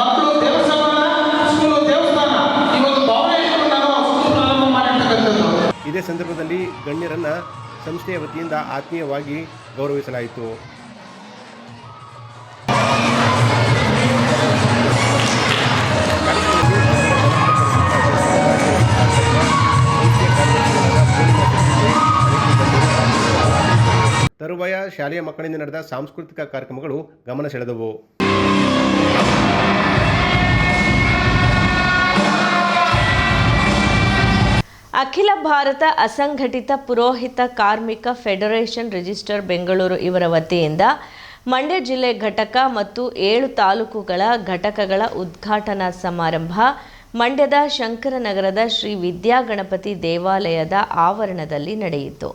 ಮಕ್ಕಳು ದೇವಸ್ಥಾನ ಸ್ಕೂಲು ದೇವಸ್ಥಾನ ಈ ಒಂದು ಭಾವನೆ ಇಟ್ಕೊಂಡು ನಾನು ಸ್ಕೂಲ್ ಪ್ರಾರಂಭ ಮಾಡಿರ್ತಕ್ಕಂಥದ್ದು ಇದೇ ಸಂದರ್ಭದಲ್ಲಿ ಗಣ್ಯರನ್ನು ಸಂಸ್ಥೆಯ ವತಿಯಿಂದ ಆತ್ಮೀಯವಾಗಿ ಗೌರವಿಸಲಾಯಿತು. ತರುವಾಯ ಶಾಲೆಯ ಮಕ್ಕಳಿಂದ ನಡೆದ ಸಾಂಸ್ಕೃತಿಕ ಕಾರ್ಯಕ್ರಮಗಳು ಗಮನ ಸೆಳೆದವು. ಅಖಿಲ ಭಾರತ ಅಸಂಘಟಿತ ಪುರೋಹಿತ ಕಾರ್ಮಿಕ ಫೆಡರೇಷನ್ ರಿಜಿಸ್ಟರ್ ಬೆಂಗಳೂರು ಇವರ ವತಿಯಿಂದ ಮಂಡ್ಯ ಜಿಲ್ಲೆ ಘಟಕ ಮತ್ತು ಏಳು ತಾಲೂಕುಗಳ ಘಟಕಗಳ ಉದ್ಘಾಟನಾ ಸಮಾರಂಭ, ಮಂಡ್ಯದ ಶಂಕರನಗರದ ಶ್ರೀ ವಿದ್ಯಾಗಣಪತಿ ದೇವಾಲಯದ ಆವರಣದಲ್ಲಿ ನಡೆಯಿತು.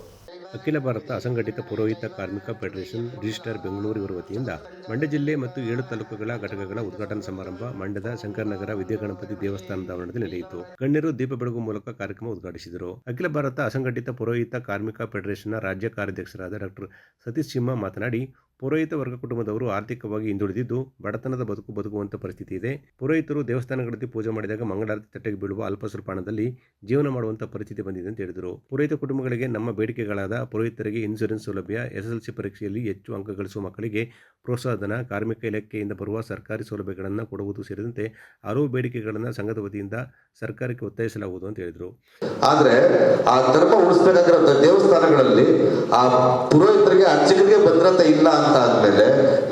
ಅಖಿಲ ಭಾರತ ಅಸಂಘಟಿತ ಪುರೋಹಿತ ಕಾರ್ಮಿಕ ಫೆಡರೇಷನ್ ರಿಜಿಸ್ಟರ್ ಬೆಂಗಳೂರು ಇವರ ವತಿಯಿಂದ ಮಂಡ್ಯ ಜಿಲ್ಲೆ ಮತ್ತು ಏಳು ತಾಲೂಕುಗಳ ಘಟಕಗಳ ಉದ್ಘಾಟನಾ ಸಮಾರಂಭ ಮಂಡ್ಯದ ಶಂಕರನಗರ ವಿದ್ಯಾಗಣಪತಿ ದೇವಸ್ಥಾನದ ಆವರಣದಲ್ಲಿ ನಡೆಯಿತು. ಗಣ್ಯರು ದೀಪ ಬೆಳಗು ಮೂಲಕ ಕಾರ್ಯಕ್ರಮ ಉದ್ಘಾಟಿಸಿದರು. ಅಖಿಲ ಭಾರತ ಅಸಂಘಟಿತ ಪುರೋಹಿತ ಕಾರ್ಮಿಕ ಫೆಡರೇಷನ್ನ ರಾಜ್ಯ ಕಾರ್ಯಾಧ್ಯಕ್ಷರಾದ ಡಾಕ್ಟರ್ ಸತೀಶ್ ಸಿಂಹ ಮಾತನಾಡಿ ಪುರೋಹಿತ ವರ್ಗ ಕುಟುಂಬದವರು ಆರ್ಥಿಕವಾಗಿ ಹಿಂದುಳಿದಿದ್ದು, ಬಡತನದ ಬದುಕು ಬದುಕುವಂಥ ಪರಿಸ್ಥಿತಿ ಇದೆ. ಪುರೋಹಿತರು ದೇವಸ್ಥಾನಗಳಲ್ಲಿ ಪೂಜೆ ಮಾಡಿದಾಗ ಮಂಗಳಾರತಿ ತಟ್ಟೆಗೆ ಬೀಳುವ ಅಲ್ಪ ಸ್ವಲ್ಪ ಹಣದಲ್ಲಿ ಜೀವನ ಮಾಡುವಂಥ ಪರಿಸ್ಥಿತಿ ಬಂದಿದೆ ಅಂತ ಹೇಳಿದರು. ಪುರೋಹಿತ ಕುಟುಂಬಗಳಿಗೆ ನಮ್ಮ ಬೇಡಿಕೆಗಳಾದ ಪುರೋಹಿತರಿಗೆ ಇನ್ಶೂರೆನ್ಸ್ ಸೌಲಭ್ಯ, ಎಸ್ಎಸ್ಎಲ್ಸಿ ಪರೀಕ್ಷೆಯಲ್ಲಿ ಹೆಚ್ಚು ಅಂಕ ಗಳಿಸುವ ಮಕ್ಕಳಿಗೆ ಪ್ರೋತ್ಸಾಹಧನ, ಕಾರ್ಮಿಕ ಇಲಾಖೆಯಿಂದ ಬರುವ ಸರ್ಕಾರಿ ಸೌಲಭ್ಯಗಳನ್ನು ಕೊಡುವುದು ಸೇರಿದಂತೆ ಹಲವು ಬೇಡಿಕೆಗಳನ್ನು ಸಂಘದ ವತಿಯಿಂದ ಸರ್ಕಾರಕ್ಕೆ ಒತ್ತಾಯಿಸಲಾಗುವುದು ಅಂತ ಹೇಳಿದರು. ಆದರೆ ಆ ಧರ್ಮ ದೇವಸ್ಥಾನಗಳಲ್ಲಿ ಆ ಪುರೋಹಿತರಿಗೆ ಅರ್ಚಕರಿಗೆ ಭದ್ರತೆ ಇಲ್ಲ ಅಂತ ಆದ್ಮೇಲೆ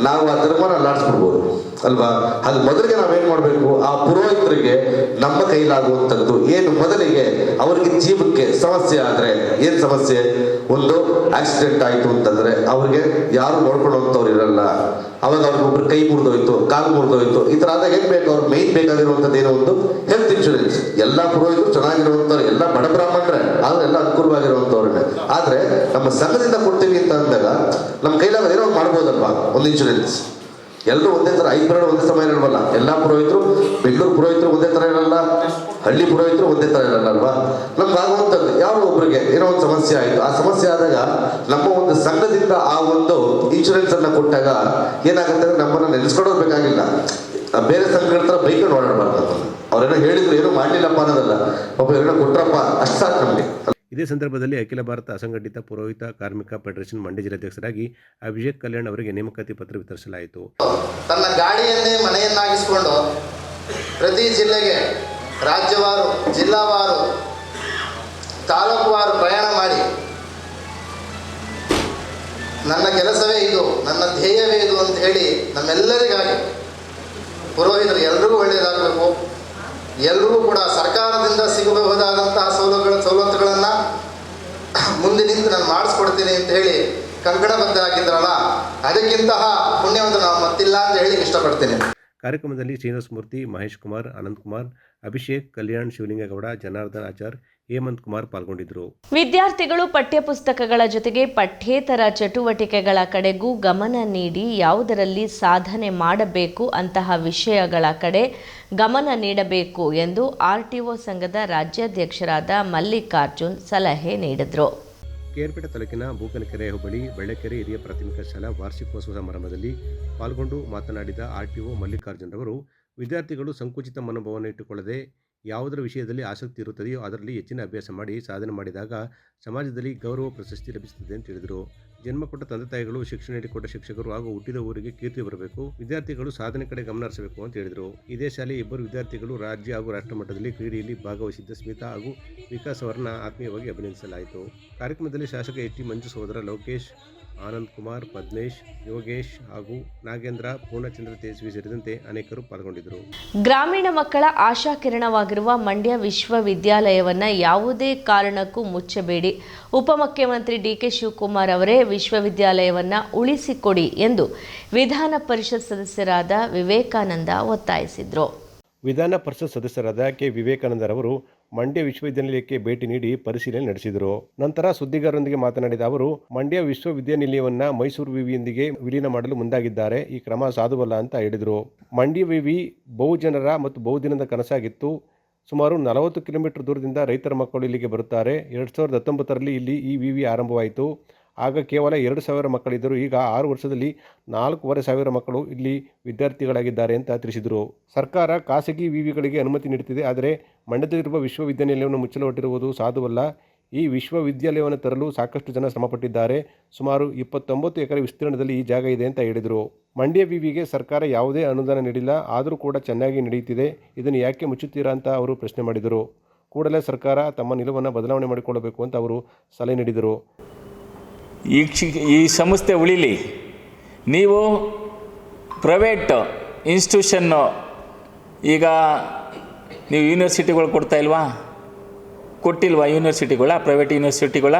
ನಾವು ಆ ಧರ್ಮನ ಅಲ್ಲಾಡಿಸ್ಬಿಡ್ಬೋದು. ಅಲ್ವಾ? ಅದು ಮೊದಲಿಗೆ ನಾವೇನ್ ಮಾಡ್ಬೇಕು? ಆ ಪುರೋಹಿತರಿಗೆ ನಮ್ಮ ಕೈಲಾಗುವಂಥದ್ದು ಏನು? ಮೊದಲಿಗೆ ಅವ್ರಿಗೆ ಜೀವಕ್ಕೆ ಸಮಸ್ಯೆ ಆದ್ರೆ ಏನ್ ಸಮಸ್ಯೆ? ಒಂದು ಆಕ್ಸಿಡೆಂಟ್ ಆಯ್ತು ಅಂತಂದ್ರೆ ಅವ್ರಿಗೆ ಯಾರು ನೋಡ್ಕೊಳ್ಳೋಂಥವ್ರು ಇರಲ್ಲ. ಅವಾಗ ಅವ್ರಿಗೊಬ್ರು ಕೈ ಮುರಿದೋಯ್ತು, ಕಾಲು ಮುರಿದೋಯ್ತು. ಈ ತರ ಆದಾಗ ಏನ್ ಬೇಕು? ಅವ್ರಿಗೆ ಮೈನ್ ಬೇಕಾಗಿರುವಂಥದ್ದು ಏನೋ ಒಂದು ಹೆಲ್ತ್ ಇನ್ಶೂರೆನ್ಸ್ ಎಲ್ಲಾ ಪುರೋಹಿತರು ಚೆನ್ನಾಗಿರುವಂಥವ್ರು, ಎಲ್ಲ ಬಡ ಬ್ರಾಹ್ಮಣರೇ, ಆದ್ರೆ ಎಲ್ಲ ಆದ್ರೆ ನಮ್ಮ ಸಂಘದಿಂದ ಕೊಡ್ತೀವಿ ಅಂತ ಅಂದಾಗ ನಮ್ಮ ಕೈಲಾಗ ಏನೋ ಮಾಡ್ಬೋದಲ್ವಾ? ಒಂದು ಇನ್ಶೂರೆನ್ಸ್ ಎಲ್ಲರೂ ಒಂದೇ ತರ ಐದು ಒಂದೇ ಸಮಯ ಇರಲ್ವಲ್ಲ? ಎಲ್ಲ ಪುರೋಹಿತರು, ಬೆಂಗಳೂರು ಪುರೋಹಿತರು ಒಂದೇ ತರ ಇರಲ್ಲ, ಹಳ್ಳಿ ಪುರೋಹಿತರು ಒಂದೇ ತರ ಇರಲ್ಲ ಅಲ್ವಾ ನಮ್ಗೆ ಆಗುವಂಥದ್ದು ಯಾವ ಒಬ್ಬರಿಗೆ ಏನೋ ಒಂದು ಸಮಸ್ಯೆ ಆಯಿತು. ಆ ಸಮಸ್ಯೆ ಆದಾಗ ನಮ್ಮ ಒಂದು ಸಂಘದಿಂದ ಆ ಒಂದು ಇನ್ಶೂರೆನ್ಸ್ ಅನ್ನ ಕೊಟ್ಟಾಗ ಏನಾಗುತ್ತೆ ಅಂದ್ರೆ ನಮ್ಮನ್ನ ನೆನೆಸ್ಕೊಡೋದು ಬೇಕಾಗಿಲ್ಲ. ಬೇರೆ ಸಂಘಗಳ ತರ ಬೈಕ್ ಓಡಾಡಬಾರ್ದು ಅವ್ರೇನೋ ಹೇಳಿದ್ರು, ಏನೋ ಮಾಡಲಿಲ್ಲಪ್ಪ ಅನ್ನೋದಲ್ಲ. ಪಾಪ ಏನೋ ಕೊಟ್ರಪ್ಪ, ಅಷ್ಟು ಸಾಕು ನಮಗೆ. ಇದೇ ಸಂದರ್ಭದಲ್ಲಿ ಅಖಿಲ ಭಾರತ ಅಸಂಘಟಿತ ಪುರೋಹಿತ ಕಾರ್ಮಿಕ ಫೆಡರೇಷನ್ ಮಂಡ್ಯ ಜಿಲ್ಲಾಧ್ಯಕ್ಷರಾಗಿ ಅಭಿಷೇಕ್ ಕಲ್ಯಾಣ್ ಅವರಿಗೆ ನೇಮಕಾತಿ ಪತ್ರ ವಿತರಿಸಲಾಯಿತು. ತನ್ನ ಗಾಡಿಯನ್ನೇ ಮನೆಯನ್ನಾಗಿಸಿಕೊಂಡು ಪ್ರತಿ ಜಿಲ್ಲೆಗೆ ರಾಜ್ಯವಾರು, ಜಿಲ್ಲಾವಾರು, ತಾಲೂಕುವಾರು ಪ್ರಯಾಣ ಮಾಡಿ ನನ್ನ ಕೆಲಸವೇ ಇದು, ನನ್ನ ಧ್ಯೇಯವೇ ಇದು ಅಂತ ಹೇಳಿ ನಮ್ಮೆಲ್ಲರಿಗಾಗಿ ಪುರೋಹಿತರು ಎಲ್ರಿಗೂ ಒಳ್ಳೆಯದಾಗಬೇಕು. ಎಲ್ರಿಗೂ ಕೂಡ ಸರ್ಕಾರದಿಂದ ಸಿಗಬಹುದಾದಂತಹ ಸೌಲಭ್ಯ ಸವಲತ್ತುಗಳನ್ನ ಮುಂದೆ ನಿಂತು ನಾನು ಮಾಡಿಸ್ಕೊಡ್ತೀನಿ ಅಂತ ಹೇಳಿ ಕಂಕಣಬದ್ಧರಾಗಿದ್ದಾರಲ್ಲ, ಅದಕ್ಕಿಂತಹ ಪುಣ್ಯವನ್ನು ನಾವು ಮತ್ತಿಲ್ಲ ಅಂತ ಹೇಳಿ ಇಷ್ಟಪಡ್ತೇನೆ. ಕಾರ್ಯಕ್ರಮದಲ್ಲಿ ಶ್ರೀನಿವಾಸ ಮೂರ್ತಿ, ಮಹೇಶ್ ಕುಮಾರ್, ಅನಂತ್ ಕುಮಾರ್, ಅಭಿಷೇಕ್ ಕಲ್ಯಾಣ್ ಶಿವಲಿಂಗೇಗೌಡ, ಜನಾರ್ದನ್ ಆಚಾರ್ ಹೇಮಂತ್ ಕುಮಾರ್ ಪಾಲ್ಗೊಂಡಿದ್ದರು. ವಿದ್ಯಾರ್ಥಿಗಳು ಪಠ್ಯಪುಸ್ತಕಗಳ ಜೊತೆಗೆ ಪಠ್ಯೇತರ ಚಟುವಟಿಕೆಗಳ ಕಡೆಗೂ ಗಮನ ನೀಡಿ ಯಾವುದರಲ್ಲಿ ಸಾಧನೆ ಮಾಡಬೇಕು ಅಂತಹ ವಿಷಯಗಳ ಕಡೆ ಗಮನ ನೀಡಬೇಕು ಎಂದು ಆರ್ಟಿಒ ಸಂಘದ ರಾಜ್ಯಾಧ್ಯಕ್ಷರಾದ ಮಲ್ಲಿಕಾರ್ಜುನ್ ಸಲಹೆ ನೀಡಿದರು. ಕೇರ್ಪೇಟೆ ತಾಲೂಕಿನ ಬೂಕನಕೆರೆ ಹೋಬಳಿ ಬೆಳ್ಳಕೆರೆ ಹಿರಿಯ ಪ್ರಾಥಮಿಕ ಶಾಲಾ ವಾರ್ಷಿಕೋತ್ಸವ ಸಮಾರಂಭದಲ್ಲಿ ಪಾಲ್ಗೊಂಡು ಮಾತನಾಡಿದ ಆರ್ಟಿಒ ಮಲ್ಲಿಕಾರ್ಜುನ್ ರವರು ವಿದ್ಯಾರ್ಥಿಗಳು ಸಂಕುಚಿತ ಮನೋಭಾವನೆ ಇಟ್ಟುಕೊಳ್ಳದೆ ಯಾವುದರ ವಿಷಯದಲ್ಲಿ ಆಸಕ್ತಿ ಇರುತ್ತದೆಯೋ ಅದರಲ್ಲಿ ಹೆಚ್ಚಿನ ಅಭ್ಯಾಸ ಮಾಡಿ ಸಾಧನೆ ಮಾಡಿದಾಗ ಸಮಾಜದಲ್ಲಿ ಗೌರವ ಪ್ರಶಸ್ತಿ ಲಭಿಸುತ್ತದೆ ಅಂತ ಹೇಳಿದರು. ಜನ್ಮ ಕೊಟ್ಟ ತಂದೆ ತಾಯಿಗಳು, ಶಿಕ್ಷಣ ನೀಡಿಕೊಟ್ಟ ಶಿಕ್ಷಕರು ಹಾಗೂ ಹುಟ್ಟಿದ ಊರಿಗೆ ಕೀರ್ತಿ ಬರಬೇಕು, ವಿದ್ಯಾರ್ಥಿಗಳು ಸಾಧನೆ ಕಡೆ ಗಮನ ಹರಿಸಬೇಕು ಅಂತ ಹೇಳಿದರು. ಇದೇ ಶಾಲೆಯ ಇಬ್ಬರು ವಿದ್ಯಾರ್ಥಿಗಳು ರಾಜ್ಯ ಹಾಗೂ ರಾಷ್ಟ್ರ ಮಟ್ಟದಲ್ಲಿ ಕ್ರೀಡೆಯಲ್ಲಿ ಭಾಗವಹಿಸಿದ್ದ ಸ್ಮಿತಾ ಹಾಗೂ ವಿಕಾಸ್ ಅವರನ್ನ ಆತ್ಮೀಯವಾಗಿ ಅಭಿನಂದಿಸಲಾಯಿತು. ಕಾರ್ಯಕ್ರಮದಲ್ಲಿ ಶಾಸಕ ಎಚ್ ಟಿ ಮಂಜು ಸಹೋದರ ಲೋಕೇಶ್ ಆನಂದ್ ಕುಮಾರ್ ಪದ್ಮೇಶ್ ಯೋಗೇಶ್ ಹಾಗೂ ನಾಗೇಂದ್ರ ಪೂರ್ಣಚಂದ್ರ ತೇಜಸ್ವಿ ಸೇರಿದಂತೆ ಅನೇಕರು ಪಾಲ್ಗೊಂಡಿದ್ದರು. ಗ್ರಾಮೀಣ ಮಕ್ಕಳ ಆಶಾಕಿರಣವಾಗಿರುವ ಮಂಡ್ಯ ವಿಶ್ವವಿದ್ಯಾಲಯವನ್ನು ಯಾವುದೇ ಕಾರಣಕ್ಕೂ ಮುಚ್ಚಬೇಡಿ. ಉಪಮುಖ್ಯಮಂತ್ರಿ ಡಿಕೆ ಶಿವಕುಮಾರ್ ಅವರೇ ವಿಶ್ವವಿದ್ಯಾಲಯವನ್ನು ಉಳಿಸಿಕೊಡಿ ಎಂದು ವಿಧಾನ ಪರಿಷತ್ ಸದಸ್ಯರಾದ ವಿವೇಕಾನಂದ ಒತ್ತಾಯಿಸಿದರು. ವಿಧಾನ ಪರಿಷತ್ ಸದಸ್ಯರಾದ ಕೆ. ವಿವೇಕಾನಂದರವರು ಮಂಡ್ಯ ವಿಶ್ವವಿದ್ಯಾನಿಲಯಕ್ಕೆ ಭೇಟಿ ನೀಡಿ ಪರಿಶೀಲನೆ ನಡೆಸಿದರು. ನಂತರ ಸುದ್ದಿಗಾರರೊಂದಿಗೆ ಮಾತನಾಡಿದ ಅವರು, ಮಂಡ್ಯ ವಿಶ್ವವಿದ್ಯಾನಿಲಯವನ್ನು ಮೈಸೂರು ವಿವಿಯೊಂದಿಗೆ ವಿಲೀನ ಮಾಡಲು ಮುಂದಾಗಿದ್ದಾರೆ. ಈ ಕ್ರಮ ಸಾಧುವಲ್ಲ ಅಂತ ಹೇಳಿದರು. ಮಂಡ್ಯ ವಿವಿ ಬಹುಜನರ ಮತ್ತು ಬಹುದಿನದ ಕನಸಾಗಿತ್ತು. ಸುಮಾರು ನಲವತ್ತು ಕಿಲೋಮೀಟರ್ ದೂರದಿಂದ ರೈತರ ಮಕ್ಕಳು ಇಲ್ಲಿಗೆ ಬರುತ್ತಾರೆ. ಎರಡು ಸಾವಿರದ ಹತ್ತೊಂಬತ್ತರಲ್ಲಿ ಇಲ್ಲಿ ಈ ವಿವಿ ಆರಂಭವಾಯಿತು. ಆಗ ಕೇವಲ ಎರಡು ಸಾವಿರ ಮಕ್ಕಳಿದ್ದರು. ಈಗ ಆರು ವರ್ಷದಲ್ಲಿ ನಾಲ್ಕೂವರೆ ಸಾವಿರ ಮಕ್ಕಳು ಇಲ್ಲಿ ವಿದ್ಯಾರ್ಥಿಗಳಾಗಿದ್ದಾರೆ ಅಂತ ತಿಳಿಸಿದರು. ಸರ್ಕಾರ ಖಾಸಗಿ ವಿವಿಗಳಿಗೆ ಅನುಮತಿ ನೀಡುತ್ತಿದೆ. ಆದರೆ ಮಂಡ್ಯದಲ್ಲಿರುವ ವಿಶ್ವವಿದ್ಯಾನಿಲಯವನ್ನು ಮುಚ್ಚಲು ಹೊರಟಿರುವುದು ಸಾಧುವಲ್ಲ. ಈ ವಿಶ್ವವಿದ್ಯಾಲಯವನ್ನು ತರಲು ಸಾಕಷ್ಟು ಜನ ಶ್ರಮಪಟ್ಟಿದ್ದಾರೆ. ಸುಮಾರು ಇಪ್ಪತ್ತೊಂಬತ್ತು ಎಕರೆ ವಿಸ್ತೀರ್ಣದಲ್ಲಿ ಈ ಜಾಗ ಇದೆ ಅಂತ ಹೇಳಿದರು. ಮಂಡ್ಯ ವಿವಿಗೆ ಸರ್ಕಾರ ಯಾವುದೇ ಅನುದಾನ ನೀಡಿಲ್ಲ. ಆದರೂ ಕೂಡ ಚೆನ್ನಾಗಿ ನಡೆಯುತ್ತಿದೆ. ಇದನ್ನು ಯಾಕೆ ಮುಚ್ಚುತ್ತೀರಾ ಅಂತ ಅವರು ಪ್ರಶ್ನೆ ಮಾಡಿದರು. ಕೂಡಲೇ ಸರ್ಕಾರ ತಮ್ಮ ನಿಲುವನ್ನು ಬದಲಾವಣೆ ಮಾಡಿಕೊಳ್ಳಬೇಕು ಅಂತ ಅವರು ಸಲಹೆ ನೀಡಿದರು. ಈ ಕ್ಷಿ ಈ ಸಂಸ್ಥೆ ಉಳಿಲಿ. ನೀವು ಪ್ರೈವೇಟ್ ಇನ್ಸ್ಟಿಟ್ಯೂಷನ್ನು ಈಗ ನೀವು ಯೂನಿವರ್ಸಿಟಿಗಳು ಕೊಡ್ತಾ ಇಲ್ವಾ? ಕೊಟ್ಟಿಲ್ವಾ ಯೂನಿವರ್ಸಿಟಿಗಳ ಪ್ರೈವೇಟ್ ಯೂನಿವರ್ಸಿಟಿಗಳ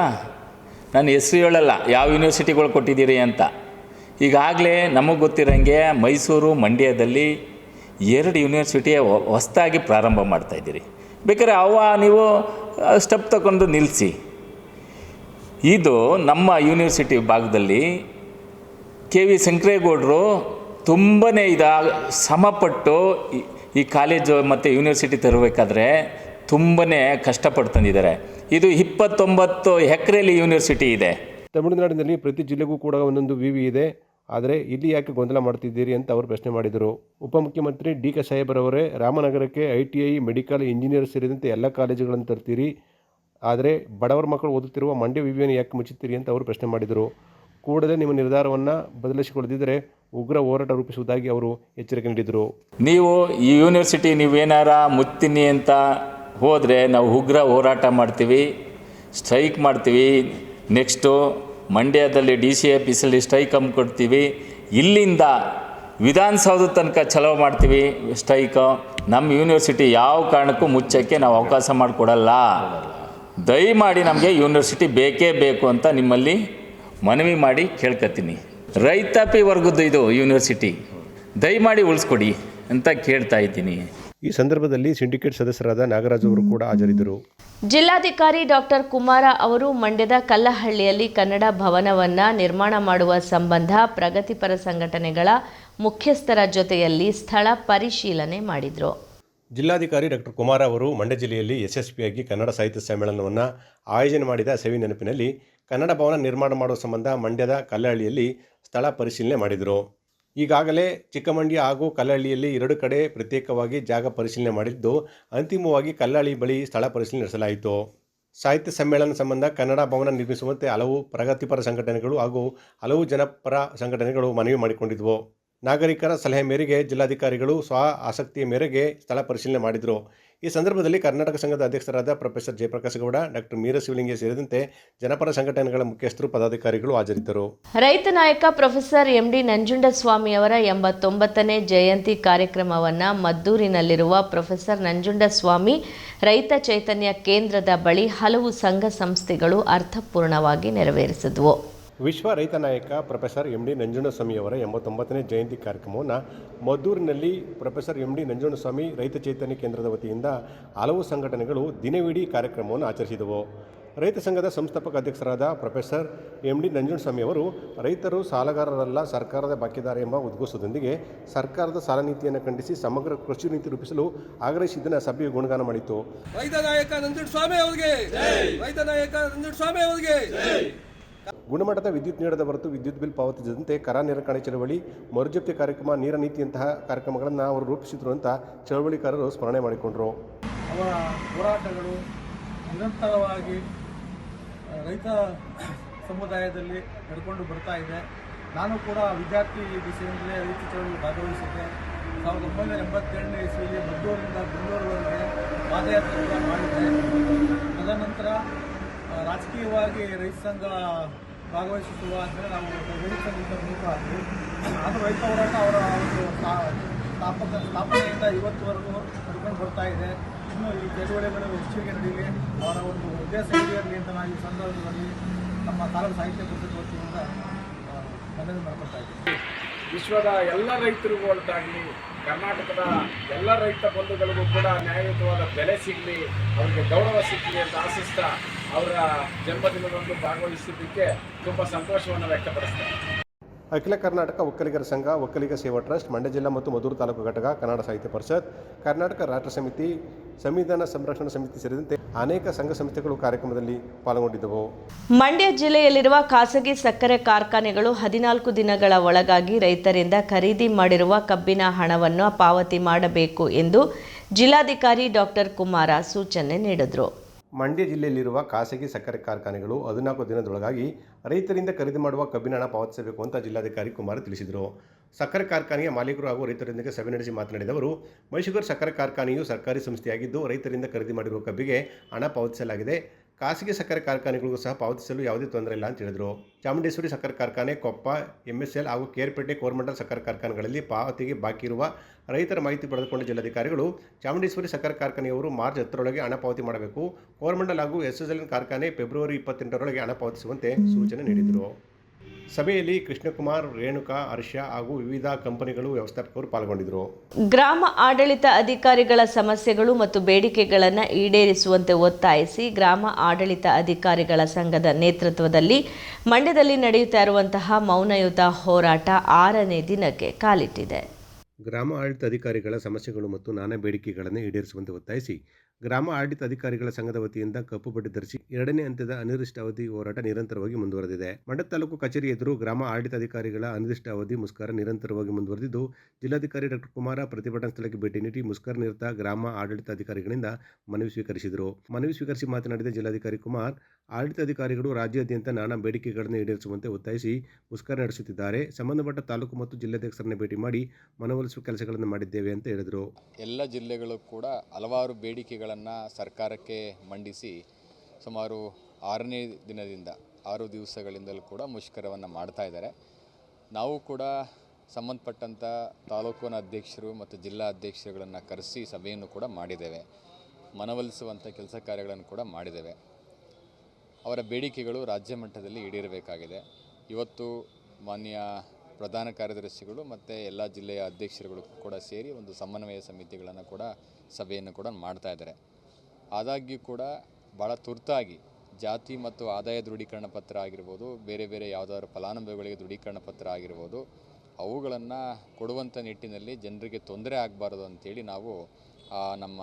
ನಾನು ಹೆಸ್ರು ಹೇಳಲ್ಲ, ಯಾವ ಯೂನಿವರ್ಸಿಟಿಗಳು ಕೊಟ್ಟಿದ್ದೀರಿ ಅಂತ. ಈಗಾಗಲೇ ನಮಗೆ ಗೊತ್ತಿರೋಂಗೆ ಮೈಸೂರು ಮಂಡ್ಯದಲ್ಲಿ ಎರಡು ಯೂನಿವರ್ಸಿಟಿ ಹೊಸದಾಗಿ ಪ್ರಾರಂಭ ಮಾಡ್ತಾಯಿದ್ದೀರಿ ಬೇಕಾದ್ರೆ ಅವ ನೀವು ಸ್ಟೆಪ್ ತಗೊಂಡು ನಿಲ್ಲಿಸಿ ಇದು ನಮ್ಮ ಯೂನಿವರ್ಸಿಟಿ ಭಾಗದಲ್ಲಿ ಕೆ ವಿ ಶಂಕರೇಗೌಡರು ತುಂಬನೇ ಇದ ಸಮಪಟ್ಟು ಈ- ಕಾಲೇಜು ಮತ್ತು ಯೂನಿವರ್ಸಿಟಿ ತರಬೇಕಾದ್ರೆ ತುಂಬನೇ ಕಷ್ಟಪಟ್ಟು ತಂದಿದ್ದಾರೆ. ಇದು ಇಪ್ಪತ್ತೊಂಬತ್ತು ಎಕರೆಯಲ್ಲಿ ಯೂನಿವರ್ಸಿಟಿ ಇದೆ. ತಮಿಳುನಾಡಿನಲ್ಲಿ ಪ್ರತಿ ಜಿಲ್ಲೆಗೂ ಕೂಡ ಒಂದೊಂದು ವಿ ಇದೆ. ಆದರೆ ಇಲ್ಲಿ ಯಾಕೆ ಗೊಂದಲ ಮಾಡ್ತಿದ್ದೀರಿ ಅಂತ ಅವರು ಪ್ರಶ್ನೆ ಮಾಡಿದರು. ಉಪಮುಖ್ಯಮಂತ್ರಿ ಡಿ ಕೆ ಸಾಹೇಬರವರೇ ರಾಮನಗರಕ್ಕೆ I T I medical engineer ಸೇರಿದಂತೆ ಎಲ್ಲ ಕಾಲೇಜುಗಳನ್ನು ತರ್ತೀರಿ. ಆದರೆ ಬಡವರ ಮಕ್ಕಳು ಓದುತ್ತಿರುವ ಮಂಡ್ಯ ವಿವಿಯನ್ನು ಯಾಕೆ ಮುಚ್ಚುತ್ತೀರಿ ಅಂತ ಅವರು ಪ್ರಶ್ನೆ ಮಾಡಿದರು. ಕೂಡಲೇ ನಿಮ್ಮ ನಿರ್ಧಾರವನ್ನು ಬದಲಿಸಿಕೊಳ್ಳದಿದ್ದರೆ ಉಗ್ರ ಹೋರಾಟ ರೂಪಿಸುವುದಾಗಿ ಅವರು ಎಚ್ಚರಿಕೆ ನೀಡಿದರು. ನೀವು ಈ ಯೂನಿವರ್ಸಿಟಿ ನೀವೇನಾರ ಮುತ್ತೀನಿ ಅಂತ ಹೋದರೆ ನಾವು ಉಗ್ರ ಹೋರಾಟ ಮಾಡ್ತೀವಿ, ಸ್ಟ್ರೈಕ್ ಮಾಡ್ತೀವಿ, ನೆಕ್ಸ್ಟು ಮಂಡ್ಯದಲ್ಲಿ ಡಿ ಸಿ ಆಫೀಸಲ್ಲಿ ಸ್ಟ್ರೈಕ್ ಹಮ್ಮಿಕೊಡ್ತೀವಿ ಇಲ್ಲಿಂದ ವಿಧಾನಸೌಧ ತನಕ ಚಲೋ ಮಾಡ್ತೀವಿ ಸ್ಟ್ರೈಕು, ನಮ್ಮ ಯೂನಿವರ್ಸಿಟಿ ಯಾವ ಕಾರಣಕ್ಕೂ ಮುಚ್ಚೋಕ್ಕೆ ನಾವು ಅವಕಾಶ ಮಾಡಿಕೊಡಲ್ಲ. ದಯಮಾಡಿ ನಮಗೆ ಯೂನಿವರ್ಸಿಟಿ ಬೇಕೇ ಬೇಕು ಅಂತ ನಿಮ್ಮಲ್ಲಿ ಮನವಿ ಮಾಡಿ ಕೇಳ್ಕೊತೀನಿ ರೈತಾಪಿ ವರ್ಗದ್ದು ಇದು ಯೂನಿವರ್ಸಿಟಿ. ದಯಮಾಡಿ ಉಳಿಸ್ಕೊಡಿ ಅಂತ ಕೇಳ್ತಾ ಇದ್ದೀನಿ. ಈ ಸಂದರ್ಭದಲ್ಲಿ ಸಿಂಡಿಕೇಟ್ ಸದಸ್ಯರಾದ ನಾಗರಾಜ್ ಅವರು ಕೂಡ ಹಾಜರಿದ್ದರು. ಜಿಲ್ಲಾಧಿಕಾರಿ ಡಾಕ್ಟರ್ ಕುಮಾರ ಅವರು ಮಂಡ್ಯದ ಕಲ್ಲಹಳ್ಳಿಯಲ್ಲಿ ಕನ್ನಡ ಭವನವನ್ನ ನಿರ್ಮಾಣ ಮಾಡುವ ಸಂಬಂಧ ಪ್ರಗತಿಪರ ಸಂಘಟನೆಗಳ ಮುಖ್ಯಸ್ಥರ ಜೊತೆಯಲ್ಲಿ ಸ್ಥಳ ಪರಿಶೀಲನೆ ಮಾಡಿದರು. ಜಿಲ್ಲಾಧಿಕಾರಿ ಡಾಕ್ಟರ್ ಕುಮಾರ ಅವರು ಮಂಡ್ಯ ಜಿಲ್ಲೆಯಲ್ಲಿ ಯಶಸ್ವಿಯಾಗಿ ಕನ್ನಡ ಸಾಹಿತ್ಯ ಸಮ್ಮೇಳನವನ್ನು ಆಯೋಜನೆ ಮಾಡಿದ ಸವಿ ನೆನಪಿನಲ್ಲಿ ಕನ್ನಡ ಭವನ ನಿರ್ಮಾಣ ಮಾಡುವ ಸಂಬಂಧ ಮಂಡ್ಯದ ಕಲ್ಲಹಳ್ಳಿಯಲ್ಲಿ ಸ್ಥಳ ಪರಿಶೀಲನೆ ಮಾಡಿದರು. ಈಗಾಗಲೇ ಚಿಕ್ಕಮಂಡ್ಯ ಹಾಗೂ ಕಲ್ಲಹಳ್ಳಿಯಲ್ಲಿ ಎರಡು ಕಡೆ ಪ್ರತ್ಯೇಕವಾಗಿ ಜಾಗ ಪರಿಶೀಲನೆ ಮಾಡಿದ್ದು, ಅಂತಿಮವಾಗಿ ಕಲ್ಲಹಳ್ಳಿ ಬಳಿ ಸ್ಥಳ ಪರಿಶೀಲನೆ ನಡೆಸಲಾಯಿತು. ಸಾಹಿತ್ಯ ಸಮ್ಮೇಳನ ಸಂಬಂಧ ಕನ್ನಡ ಭವನ ನಿರ್ಮಿಸುವಂತೆ ಹಲವು ಪ್ರಗತಿಪರ ಸಂಘಟನೆಗಳು ಹಾಗೂ ಹಲವು ಜನಪರ ಸಂಘಟನೆಗಳು ಮನವಿ ಮಾಡಿಕೊಂಡಿದ್ವು. ನಾಗರಿಕರ ಸಲಹೆ ಮೇರೆಗೆ ಜಿಲ್ಲಾಧಿಕಾರಿಗಳು ಸ್ವ ಆಸಕ್ತಿಯ ಮೇರೆಗೆ ಸ್ಥಳ ಪರಿಶೀಲನೆ ಮಾಡಿದರು. ಈ ಸಂದರ್ಭದಲ್ಲಿ ಕರ್ನಾಟಕ ಸಂಘದ ಅಧ್ಯಕ್ಷರಾದ ಪ್ರೊಫೆಸರ್ ಜಯಪ್ರಕಾಶ್ ಗೌಡ, ಡಾಕ್ಟರ್ ಮೀರ ಶಿವಲಿಂಗೇ ಸೇರಿದಂತೆ ಜನಪರ ಸಂಘಟನೆಗಳ ಮುಖ್ಯಸ್ಥರು, ಪದಾಧಿಕಾರಿಗಳು ಹಾಜರಿದ್ದರು. ರೈತ ನಾಯಕ ಪ್ರೊಫೆಸರ್ ಎಂ ಡಿ ನಂಜುಂಡಸ್ವಾಮಿ ಅವರ ಎಂಬತ್ತೊಂಬತ್ತನೇ ಜಯಂತಿ ಕಾರ್ಯಕ್ರಮವನ್ನು ಮದ್ದೂರಿನಲ್ಲಿರುವ ಪ್ರೊಫೆಸರ್ ನಂಜುಂಡಸ್ವಾಮಿ ರೈತ ಚೈತನ್ಯ ಕೇಂದ್ರದ ಬಳಿ ಹಲವು ಸಂಘ ಸಂಸ್ಥೆಗಳು ಅರ್ಥಪೂರ್ಣವಾಗಿ ನೆರವೇರಿಸಿದವು. ವಿಶ್ವ ರೈತ ನಾಯಕ ಪ್ರೊಫೆಸರ್ ಎಂ ಡಿ ನಂಜುಂಡಸ್ವಾಮಿಯವರ ಎಂಬತ್ತೊಂಬತ್ತನೇ ಜಯಂತಿ ಕಾರ್ಯಕ್ರಮವನ್ನು ಮದ್ದೂರಿನಲ್ಲಿ ಪ್ರೊಫೆಸರ್ ಎಂ ಡಿ ನಂಜುಂಡಸ್ವಾಮಿ ರೈತ ಚೈತನ್ಯ ಕೇಂದ್ರದ ವತಿಯಿಂದ ಹಲವು ಸಂಘಟನೆಗಳು ದಿನವಿಡೀ ಕಾರ್ಯಕ್ರಮವನ್ನು ಆಚರಿಸಿದವು. ರೈತ ಸಂಘದ ಸಂಸ್ಥಾಪಕ ಅಧ್ಯಕ್ಷರಾದ ಪ್ರೊಫೆಸರ್ ಎಂ ಡಿ ನಂಜುಂಡಸ್ವಾಮಿ ಅವರು ರೈತರು ಸಾಲಗಾರರಲ್ಲ ಸರ್ಕಾರದ ಬಾಕಿದಾರ ಎಂಬ ಉದ್ಘೋಷದೊಂದಿಗೆ ಸರ್ಕಾರದ ಸಾಲ ನೀತಿಯನ್ನು ಖಂಡಿಸಿ ಸಮಗ್ರ ಕೃಷಿ ನೀತಿ ರೂಪಿಸಲು ಆಗ್ರಹಿಸಿದ್ದನ್ನು ಸಭೆಯು ಗುಣಗಾನ ಮಾಡಿತು ರೈತ ನಾಯಕ ಅವರಿಗೆ ರೈತ ನಾಯಕ ಅವರಿಗೆ ಗುಣಮಟ್ಟದ ವಿದ್ಯುತ್ ನೀಡದ ಹೊರತು ವಿದ್ಯುತ್ ಬಿಲ್ ಪಾವತಿಸದಂತೆ ಕರ ನಿರಾಕರಣೆ ಚಳವಳಿ, ಮರುಜಪ್ತಿ ಕಾರ್ಯಕ್ರಮ, ನೀರ ನೀತಿಯಂತಹ ಕಾರ್ಯಕ್ರಮಗಳನ್ನು ಅವರು ರೂಪಿಸಿದ್ರು ಅಂತ ಚಳವಳಿಕಾರರು ಸ್ಮರಣೆ ಮಾಡಿಕೊಂಡರು. ಅವರ ಹೋರಾಟಗಳು ನಿರಂತರವಾಗಿ ರೈತ ಸಮುದಾಯದಲ್ಲಿ ನಡ್ಕೊಂಡು ಬರ್ತಾ ಇದೆ. ನಾನು ಕೂಡ ವಿದ್ಯಾರ್ಥಿ ದಿಸೆಯಿಂದಲೇ ರೈತ ಚಳವಳಿ ಭಾಗವಹಿಸಿದ್ದೆ. ಸಾವಿರದ ಒಂಬೈನೂರ ಎಂಬತ್ತೆರಡನೇ ಇಸ್ವಿಯಲ್ಲಿ ಮದ್ದೂರಿನಿಂದ ಬೆಂಗಳೂರುವರೆಗೆ ಪಾದಯಾತ್ರೆ ಮಾಡಿದ್ದೆ. ತದನಂತರ ರಾಜಕೀಯವಾಗಿ ರೈತ ಸಂಘ ಭಾಗವಹಿಸುವ ಅಂದರೆ ನಾವು ರೈತ ಸಂಘದಿಂದ ಮುಖ ಆದ್ವಿ ಆದರೂ ರೈತ ಹೋರಾಟ ಅವರ ಒಂದು ಸ್ಥಾ- ಸ್ಥಾಪಕ, ಸ್ಥಾಪನೆಯಿಂದ ಇವತ್ತುವರೆಗೂ ನಡ್ಕೊಂಡು ಬರ್ತಾ ಇದೆ. ಇನ್ನು ಈ ಚಳುವಳಿಗಳು ಹೆಚ್ಚಿಗೆ ನಡೀಲಿ ಅವರ ಒಂದು ಉದ್ದೇಶ ಇರಲಿ ಅಂತ ನಾವು ಈ ಸಂದರ್ಭದಲ್ಲಿ ನಮ್ಮ ತಾಲೂಕು ಸಾಹಿತ್ಯ ಪರಿಷತ್ ವತಿಯಿಂದ ಮನವಿ ಮಾಡ್ಕೊಳ್ತಾ ಇದ್ದೀವಿ ವಿಶ್ವದ ಎಲ್ಲ ರೈತರಿಗೂ ಒಳಗಾಗಿ ಕರ್ನಾಟಕದ ಎಲ್ಲ ರೈತ ಬಂಧುಗಳಿಗೂ ಕೂಡ ನ್ಯಾಯಯುತವಾದ ಬೆಲೆ ಸಿಗಲಿ, ಅವರಿಗೆ ಗೌರವ ಸಿಗಲಿ ಅಂತ ಆಶಿಸ್ತಾ ಅವರ ಜನ್ಮದಿನದಂದು ಭಾಗವಹಿಸಿದ್ದಕ್ಕೆ ತುಂಬ ಸಂತೋಷವನ್ನು ವ್ಯಕ್ತಪಡಿಸ್ತಾರೆ ಅಖಿಲ ಕರ್ನಾಟಕ ಒಕ್ಕಲಿಗರ ಸಂಘ ಒಕ್ಕಲಿಗ ಸೇವಾ ಟ್ರಸ್ಟ್ ಮಂಡ್ಯ ಜಿಲ್ಲಾ ಮತ್ತು ಮಧುರ ತಾಲೂಕು ಘಟಕ ಕನ್ನಡ ಸಾಹಿತ್ಯ ಪರಿಷತ್ ಕರ್ನಾಟಕ ರಾಷ್ಟ್ರ ಸಮಿತಿ ಸಂವಿಧಾನ ಸಂರಕ್ಷಣಾ ಸಮಿತಿ ಸೇರಿದಂತೆ ಅನೇಕ ಸಂಘ ಸಂಸ್ಥೆಗಳು ಕಾರ್ಯಕ್ರಮದಲ್ಲಿ ಪಾಲ್ಗೊಂಡಿದ್ದವು. ಮಂಡ್ಯ ಜಿಲ್ಲೆಯಲ್ಲಿರುವ ಖಾಸಗಿ ಸಕ್ಕರೆ ಕಾರ್ಖಾನೆಗಳು ಹದಿನಾಲ್ಕು ದಿನಗಳ ಒಳಗಾಗಿ ರೈತರಿಂದ ಖರೀದಿ ಮಾಡಿರುವ ಕಬ್ಬಿನ ಹಣವನ್ನು ಪಾವತಿ ಮಾಡಬೇಕು ಎಂದು ಜಿಲ್ಲಾಧಿಕಾರಿ ಡಾಕ್ಟರ್ ಕುಮಾರ ಸೂಚನೆ ನೀಡಿದರು. ಮಂಡ್ಯ ಜಿಲ್ಲೆಯಲ್ಲಿರುವ ಖಾಸಗಿ ಸಕ್ಕರೆ ಕಾರ್ಖಾನೆಗಳು ಹದಿನಾಲ್ಕು ದಿನದೊಳಗಾಗಿ ರೈತರಿಂದ ಖರೀದಿ ಮಾಡುವ ಕಬ್ಬಿನ ಹಣ ಪಾವತಿಸಬೇಕು ಅಂತ ಜಿಲ್ಲಾಧಿಕಾರಿ ಕುಮಾರ್ ತಿಳಿಸಿದರು. ಸಕ್ಕರೆ ಕಾರ್ಖಾನೆಯ ಮಾಲೀಕರು ಹಾಗೂ ರೈತರೊಂದಿಗೆ ಸಭೆ ನಡೆಸಿ ಮಾತನಾಡಿದ ಅವರು, ಮೈಸೂರು ಸಕ್ಕರೆ ಕಾರ್ಖಾನೆಯು ಸರ್ಕಾರಿ ಸಂಸ್ಥೆಯಾಗಿದ್ದು ರೈತರಿಂದ ಖರೀದಿ ಮಾಡಿರುವ ಕಬ್ಬಿಗೆ ಹಣ ಪಾವತಿಸಲಾಗಿದೆ. ಖಾಸಗಿ ಸಕ್ಕರೆ ಕಾರ್ಖಾನೆಗಳಿಗೂ ಸಹ ಪಾವತಿಸಲು ಯಾವುದೇ ತೊಂದರೆ ಇಲ್ಲ ಅಂತ ಹೇಳಿದರು. ಚಾಮುಂಡೇಶ್ವರಿ ಸಕ್ಕರೆ ಕಾರ್ಖಾನೆ, ಕೊಪ್ಪ, ಎಂಎಸ್ಎಲ್ ಹಾಗೂ ಕೇರ್ಪೇಟೆ ಕೋರ್ಮಂಡಲ್ ಸಕ್ಕರೆ ಕಾರ್ಖಾನೆಗಳಲ್ಲಿ ಪಾವತಿಗೆ ಬಾಕಿ ಇರುವ ರೈತರ ಮಾಹಿತಿ ಪಡೆದುಕೊಂಡ ಜಿಲ್ಲಾಧಿಕಾರಿಗಳು ಚಾಮುಂಡೇಶ್ವರಿ ಸಕ್ಕರೆ ಕಾರ್ಖಾನೆಯವರು ಮಾರ್ಚ್ ಹತ್ತರೊಳಗೆ ಹಣ ಪಾವತಿ ಮಾಡಬೇಕು. ಕೋರ್ಮಂಡಲ್ ಹಾಗೂ ಎಸ್ಎಸ್ಎಲ್ ಕಾರ್ಖಾನೆ ಫೆಬ್ರವರಿ ಇಪ್ಪತ್ತೆಂಟರೊಳಗೆ ಹಣ ಪಾವತಿಸುವಂತೆ ಸೂಚನೆ ನೀಡಿದರು. ಸಭೆಯಲ್ಲಿ ಕೃಷ್ಣಕುಮಾರ್ ರೇಣುಕಾ ಹರ್ಷ ಹಾಗೂ ವಿವಿಧ ಕಂಪನಿಗಳು ವ್ಯವಸ್ಥಾಪಕರು ಪಾಲ್ಗೊಂಡಿದ್ದರು. ಗ್ರಾಮ ಆಡಳಿತ ಅಧಿಕಾರಿಗಳ ಸಮಸ್ಯೆಗಳು ಮತ್ತು ಬೇಡಿಕೆಗಳನ್ನು ಈಡೇರಿಸುವಂತೆ ಒತ್ತಾಯಿಸಿ ಗ್ರಾಮ ಆಡಳಿತ ಅಧಿಕಾರಿಗಳ ಸಂಘದ ನೇತೃತ್ವದಲ್ಲಿ ಮಂಡ್ಯದಲ್ಲಿ ನಡೆಯುತ್ತಾ ಇರುವಂತಹ ಮೌನಯುತ ಹೋರಾಟ ಆರನೇ ದಿನಕ್ಕೆ ಕಾಲಿಟ್ಟಿದೆ. ಗ್ರಾಮ ಆಡಳಿತ ಅಧಿಕಾರಿಗಳ ಸಮಸ್ಯೆಗಳು ಮತ್ತು ನಾನಾ ಬೇಡಿಕೆಗಳನ್ನು ಈಡೇರಿಸುವಂತೆ ಒತ್ತಾಯಿಸಿ ಗ್ರಾಮ ಆಡಳಿತ ಅಧಿಕಾರಿಗಳ ಸಂಘದ ವತಿಯಿಂದ ಕಪ್ಪು ಬಡ್ಡಿ ಧರಿಸಿ ಎರಡನೇ ಹಂತದ ಅನಿರ್ದಿಷ್ಟ ಅವಧಿ ಹೋರಾಟ ನಿರಂತರವಾಗಿ ಮುಂದುವರೆದಿದೆ. ಮಂಡ್ಯ ತಾಲೂಕು ಕಚೇರಿ ಎದುರು ಗ್ರಾಮ ಆಡಳಿತ ಅಧಿಕಾರಿಗಳ ಅನಿರ್ದಿಷ್ಟ ಅವಧಿ ಮುಷ್ಕರ ನಿರಂತರವಾಗಿ ಮುಂದುವರೆದಿದ್ದು, ಜಿಲ್ಲಾಧಿಕಾರಿ ಡಾಕ್ಟರ್ ಕುಮಾರ ಪ್ರತಿಭಟನಾ ಸ್ಥಳಕ್ಕೆ ಭೇಟಿ ನೀಡಿ ಮುಷ್ಕರ ನಿರತ ಗ್ರಾಮ ಆಡಳಿತಾಧಿಕಾರಿಗಳಿಂದ ಮನವಿ ಸ್ವೀಕರಿಸಿದರು. ಮನವಿ ಸ್ವೀಕರಿಸಿ ಮಾತನಾಡಿದ ಜಿಲ್ಲಾಧಿಕಾರಿ ಕುಮಾರ್ ಆಡಳಿತಾಧಿಕಾರಿಗಳು ರಾಜ್ಯಾದ್ಯಂತ ನಾನಾ ಬೇಡಿಕೆಗಳನ್ನು ಈಡೇರಿಸುವಂತೆ ಒತ್ತಾಯಿಸಿ ಮುಷ್ಕರ ನಡೆಸುತ್ತಿದ್ದಾರೆ. ಸಂಬಂಧಪಟ್ಟ ತಾಲೂಕು ಮತ್ತು ಜಿಲ್ಲಾಧ್ಯಕ್ಷರನ್ನು ಭೇಟಿ ಮಾಡಿ ಮನವೊಲಿಸುವ ಕೆಲಸಗಳನ್ನು ಮಾಡಿದ್ದೇವೆ ಅಂತ ಹೇಳಿದರು. ಎಲ್ಲ ಜಿಲ್ಲೆಗಳು ಕೂಡ ಹಲವಾರು ಬೇಡಿಕೆಗಳನ್ನು ಸರ್ಕಾರಕ್ಕೆ ಮಂಡಿಸಿ ಸುಮಾರು ಆರನೇ ದಿನದಿಂದ ಆರು ದಿವಸಗಳಿಂದಲೂ ಕೂಡ ಮುಷ್ಕರವನ್ನು ಮಾಡ್ತಾ ಇದ್ದಾರೆ. ನಾವು ಕೂಡ ಸಂಬಂಧಪಟ್ಟಂಥ ತಾಲೂಕಿನ ಅಧ್ಯಕ್ಷರು ಮತ್ತು ಜಿಲ್ಲಾ ಅಧ್ಯಕ್ಷರುಗಳನ್ನು ಕರೆಸಿ ಸಭೆಯನ್ನು ಕೂಡ ಮಾಡಿದ್ದೇವೆ. ಮನವೊಲಿಸುವಂಥ ಕೆಲಸ ಕಾರ್ಯಗಳನ್ನು ಕೂಡ ಮಾಡಿದ್ದೇವೆ. ಅವರ ಬೇಡಿಕೆಗಳು ರಾಜ್ಯ ಮಟ್ಟದಲ್ಲಿ ಈಡೇರಬೇಕಾಗಿದೆ. ಇವತ್ತು ಮಾನ್ಯ ಪ್ರಧಾನ ಕಾರ್ಯದರ್ಶಿಗಳು ಮತ್ತು ಎಲ್ಲ ಜಿಲ್ಲೆಯ ಅಧ್ಯಕ್ಷರುಗಳು ಕೂಡ ಸೇರಿ ಒಂದು ಸಮನ್ವಯ ಸಮಿತಿಗಳನ್ನು ಕೂಡ ಸಭೆಯನ್ನು ಕೂಡ ಮಾಡ್ತಾ ಇದ್ದಾರೆ. ಆದಾಗ್ಯೂ ಕೂಡ ಭಾಳ ತುರ್ತಾಗಿ ಜಾತಿ ಮತ್ತು ಆದಾಯ ದೃಢೀಕರಣ ಪತ್ರ ಆಗಿರ್ಬೋದು, ಬೇರೆ ಬೇರೆ ಯಾವುದಾದ್ರು ಫಲಾನುಭವಿಗಳಿಗೆ ದೃಢೀಕರಣ ಪತ್ರ ಆಗಿರ್ಬೋದು, ಅವುಗಳನ್ನು ಕೊಡುವಂಥ ನಿಟ್ಟಿನಲ್ಲಿ ಜನರಿಗೆ ತೊಂದರೆ ಆಗಬಾರ್ದು ಅಂತೇಳಿ ನಾವು ನಮ್ಮ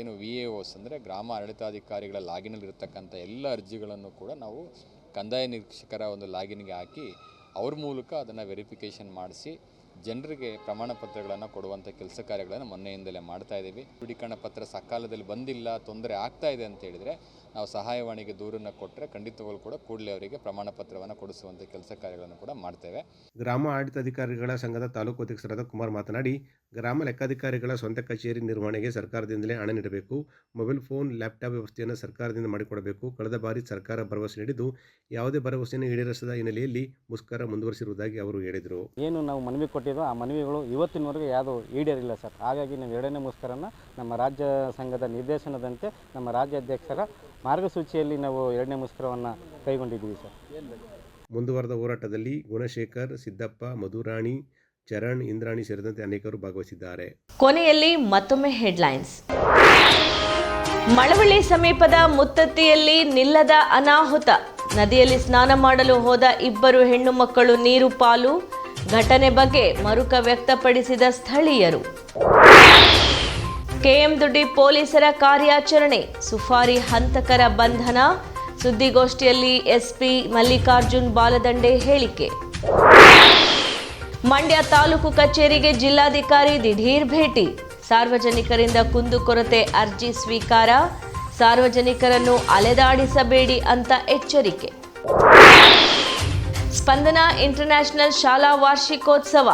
ಏನು ವಿ ಎ ಓಸ್ ಅಂದರೆ ಗ್ರಾಮ ಆಡಳಿತಾಧಿಕಾರಿಗಳ ಲಾಗಿನಲ್ಲಿರ್ತಕ್ಕಂಥ ಎಲ್ಲ ಅರ್ಜಿಗಳನ್ನು ಕೂಡ ನಾವು ಕಂದಾಯ ನಿರೀಕ್ಷಕರ ಒಂದು ಲಾಗಿನ್ಗೆ ಹಾಕಿ ಅವ್ರ ಮೂಲಕ ಅದನ್ನು ವೆರಿಫಿಕೇಷನ್ ಮಾಡಿಸಿ ಜನರಿಗೆ ಪ್ರಮಾಣ ಪತ್ರಗಳನ್ನು ಕೊಡುವಂಥ ಕೆಲಸ ಕಾರ್ಯಗಳನ್ನು ಮೊನ್ನೆಯಿಂದಲೇ ಮಾಡ್ತಾ ಇದ್ದೀವಿ. ದೃಢೀಕರಣ ಪತ್ರ ಸಕಾಲದಲ್ಲಿ ಬಂದಿಲ್ಲ, ತೊಂದರೆ ಆಗ್ತಾ ಇದೆ ಅಂತ ಹೇಳಿದರೆ ನಾವು ಸಹಾಯವಾಣಿಗೆ ದೂರನ್ನು ಕೊಟ್ಟರೆ ಖಂಡಿತವಾಗಲೂ ಕೂಡ ಕೂಡಲೇ ಅವರಿಗೆ ಪ್ರಮಾಣ ಪತ್ರವನ್ನು ಕೊಡಿಸುವಂಥ ಕೆಲಸ ಕಾರ್ಯಗಳನ್ನು ಕೂಡ ಮಾಡ್ತೇವೆ. ಗ್ರಾಮ ಆಡಳಿತಾಧಿಕಾರಿಗಳ ಸಂಘದ ತಾಲೂಕು ಅಧ್ಯಕ್ಷರಾದ ಕುಮಾರ್ ಮಾತನಾಡಿ ಗ್ರಾಮ ಲೆಕ್ಕಾಧಿಕಾರಿಗಳ ಸ್ವಂತ ಕಚೇರಿ ನಿರ್ವಹಣೆಗೆ ಸರ್ಕಾರದಿಂದಲೇ ಹಣ ನೀಡಬೇಕು. ಮೊಬೈಲ್ ಫೋನ್ ಲ್ಯಾಪ್ಟಾಪ್ ವ್ಯವಸ್ಥೆಯನ್ನು ಸರ್ಕಾರದಿಂದ ಮಾಡಿಕೊಡಬೇಕು. ಕಳೆದ ಬಾರಿ ಸರ್ಕಾರ ಭರವಸೆ ನೀಡಿದ್ದು ಯಾವುದೇ ಭರವಸೆಯನ್ನು ಈಡೇರಿಸದ ಹಿನ್ನೆಲೆಯಲ್ಲಿ ಮುಷ್ಕರ ಮುಂದುವರಿಸಿರುವುದಾಗಿ ಅವರು ಹೇಳಿದರು. ಏನು ನಾವು ಮನವಿ ಕೊಟ್ಟಿದ್ದೋ ಆ ಮನವಿಗಳು ಇವತ್ತಿನವರೆಗೆ ಯಾವುದು ಈಡೇರಿಲ್ಲ ಸರ್. ಹಾಗಾಗಿ ನಾವು ಎರಡನೇ ಮುಷ್ಕರನ ನಮ್ಮ ರಾಜ್ಯ ಸಂಘದ ನಿರ್ದೇಶನದಂತೆ ನಮ್ಮ ರಾಜ್ಯಾಧ್ಯಕ್ಷರ ಮಾರ್ಗಸೂಚಿಯಲ್ಲಿ ನಾವು ಎರಡನೇ ಮುಷ್ಕರವನ್ನು ಕೈಗೊಂಡಿದ್ದೀವಿ ಸರ್. ಮುಂದುವರೆದ ಹೋರಾಟದಲ್ಲಿ ಗುಣಶೇಖರ್ ಸಿದ್ದಪ್ಪ ಮಧುರಾಣಿ ಚರಣ್ ಇಂದ್ರಾಣಿ ಸೇರಿದಂತೆ ಅನೇಕರು ಭಾಗವಹಿಸಿದ್ದಾರೆ. ಕೊನೆಯಲ್ಲಿ ಮತ್ತೊಮ್ಮೆ ಹೆಡ್ಲೈನ್ಸ್. ಮಳವಳ್ಳಿ ಸಮೀಪದ ಮುತ್ತತ್ತಿಯಲ್ಲಿ ನಿಲ್ಲದ ಅನಾಹುತ. ನದಿಯಲ್ಲಿ ಸ್ನಾನ ಮಾಡಲು ಹೋದ ಇಬ್ಬರು ಹೆಣ್ಣು ಮಕ್ಕಳು ನೀರು ಪಾಲು. ಘಟನೆ ಬಗ್ಗೆ ಮರುಕ ವ್ಯಕ್ತಪಡಿಸಿದ ಸ್ಥಳೀಯರು. ಕೆಎಂದೊಡ್ಡಿ ಪೊಲೀಸರ ಕಾರ್ಯಾಚರಣೆ, ಸುಫಾರಿ ಹಂತಕರ ಬಂಧನ, ಸುದ್ದಿಗೋಷ್ಠಿಯಲ್ಲಿ ಎಸ್ಪಿ ಮಲ್ಲಿಕಾರ್ಜುನ್ ಬಾಲದಂಡೆ ಹೇಳಿಕೆ. ಮಂಡ್ಯ ತಾಲೂಕು ಕಚೇರಿಗೆ ಜಿಲ್ಲಾಧಿಕಾರಿ ದಿಢೀರ್ ಭೇಟಿ. ಸಾರ್ವಜನಿಕರಿಂದ ಕುಂದುಕೊರತೆ ಅರ್ಜಿ ಸ್ವೀಕಾರ, ಸಾರ್ವಜನಿಕರನ್ನು ಅಲೆದಾಡಿಸಬೇಡಿ ಅಂತ ಎಚ್ಚರಿಕೆ. ಸ್ಪಂದನಾ ಇಂಟರ್ನ್ಯಾಷನಲ್ ಶಾಲಾ ವಾರ್ಷಿಕೋತ್ಸವ.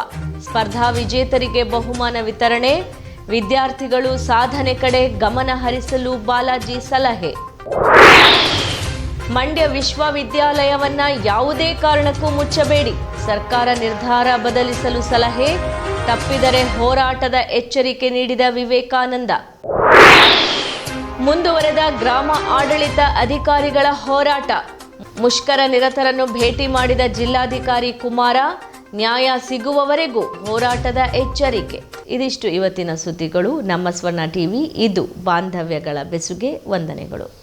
ಸ್ಪರ್ಧಾ ವಿಜೇತರಿಗೆ ಬಹುಮಾನ ವಿತರಣೆ ವಿದ್ಯಾರ್ಥಿಗಳು ಸಾಧನೆ ಕಡೆ ಗಮನ ಹರಿಸಲು ಬಾಲಾಜಿ ಸಲಹೆ. ಮಂಡ್ಯ ವಿಶ್ವವಿದ್ಯಾಲಯವನ್ನ ಯಾವುದೇ ಕಾರಣಕ್ಕೂ ಮುಚ್ಚಬೇಡಿ. ಸರ್ಕಾರ ನಿರ್ಧಾರ ಬದಲಿಸಲು ಸಲಹೆ, ತಪ್ಪಿದರೆ ಹೋರಾಟದ ಎಚ್ಚರಿಕೆ ನೀಡಿದ ವಿವೇಕಾನಂದ. ಮುಂದುವರೆದ ಗ್ರಾಮ ಆಡಳಿತ ಅಧಿಕಾರಿಗಳ ಹೋರಾಟ. ಮುಷ್ಕರ ನಿರತರನ್ನು ಭೇಟಿ ಮಾಡಿದ ಜಿಲ್ಲಾಧಿಕಾರಿ ಕುಮಾರ ನ್ಯಾಯ ಸಿಗುವವರೆಗೂ ಹೋರಾಟದ ಎಚ್ಚರಿಕೆ. ಇದಿಷ್ಟು ಇವತ್ತಿನ ಸುದ್ದಿಗಳು. ನಮ್ಮ ಸ್ವರ್ಣ ಟಿವಿ, ಇದು ಬಾಂಧವ್ಯಗಳ ಬೆಸುಗೆ ವಂದನೆಗಳು.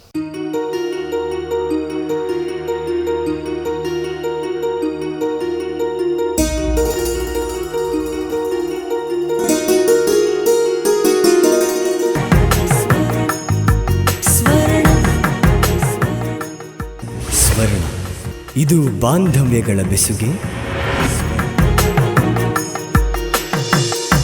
ಇದು ಬಾಂಧವ್ಯಗಳ ಬೆಸುಗೆ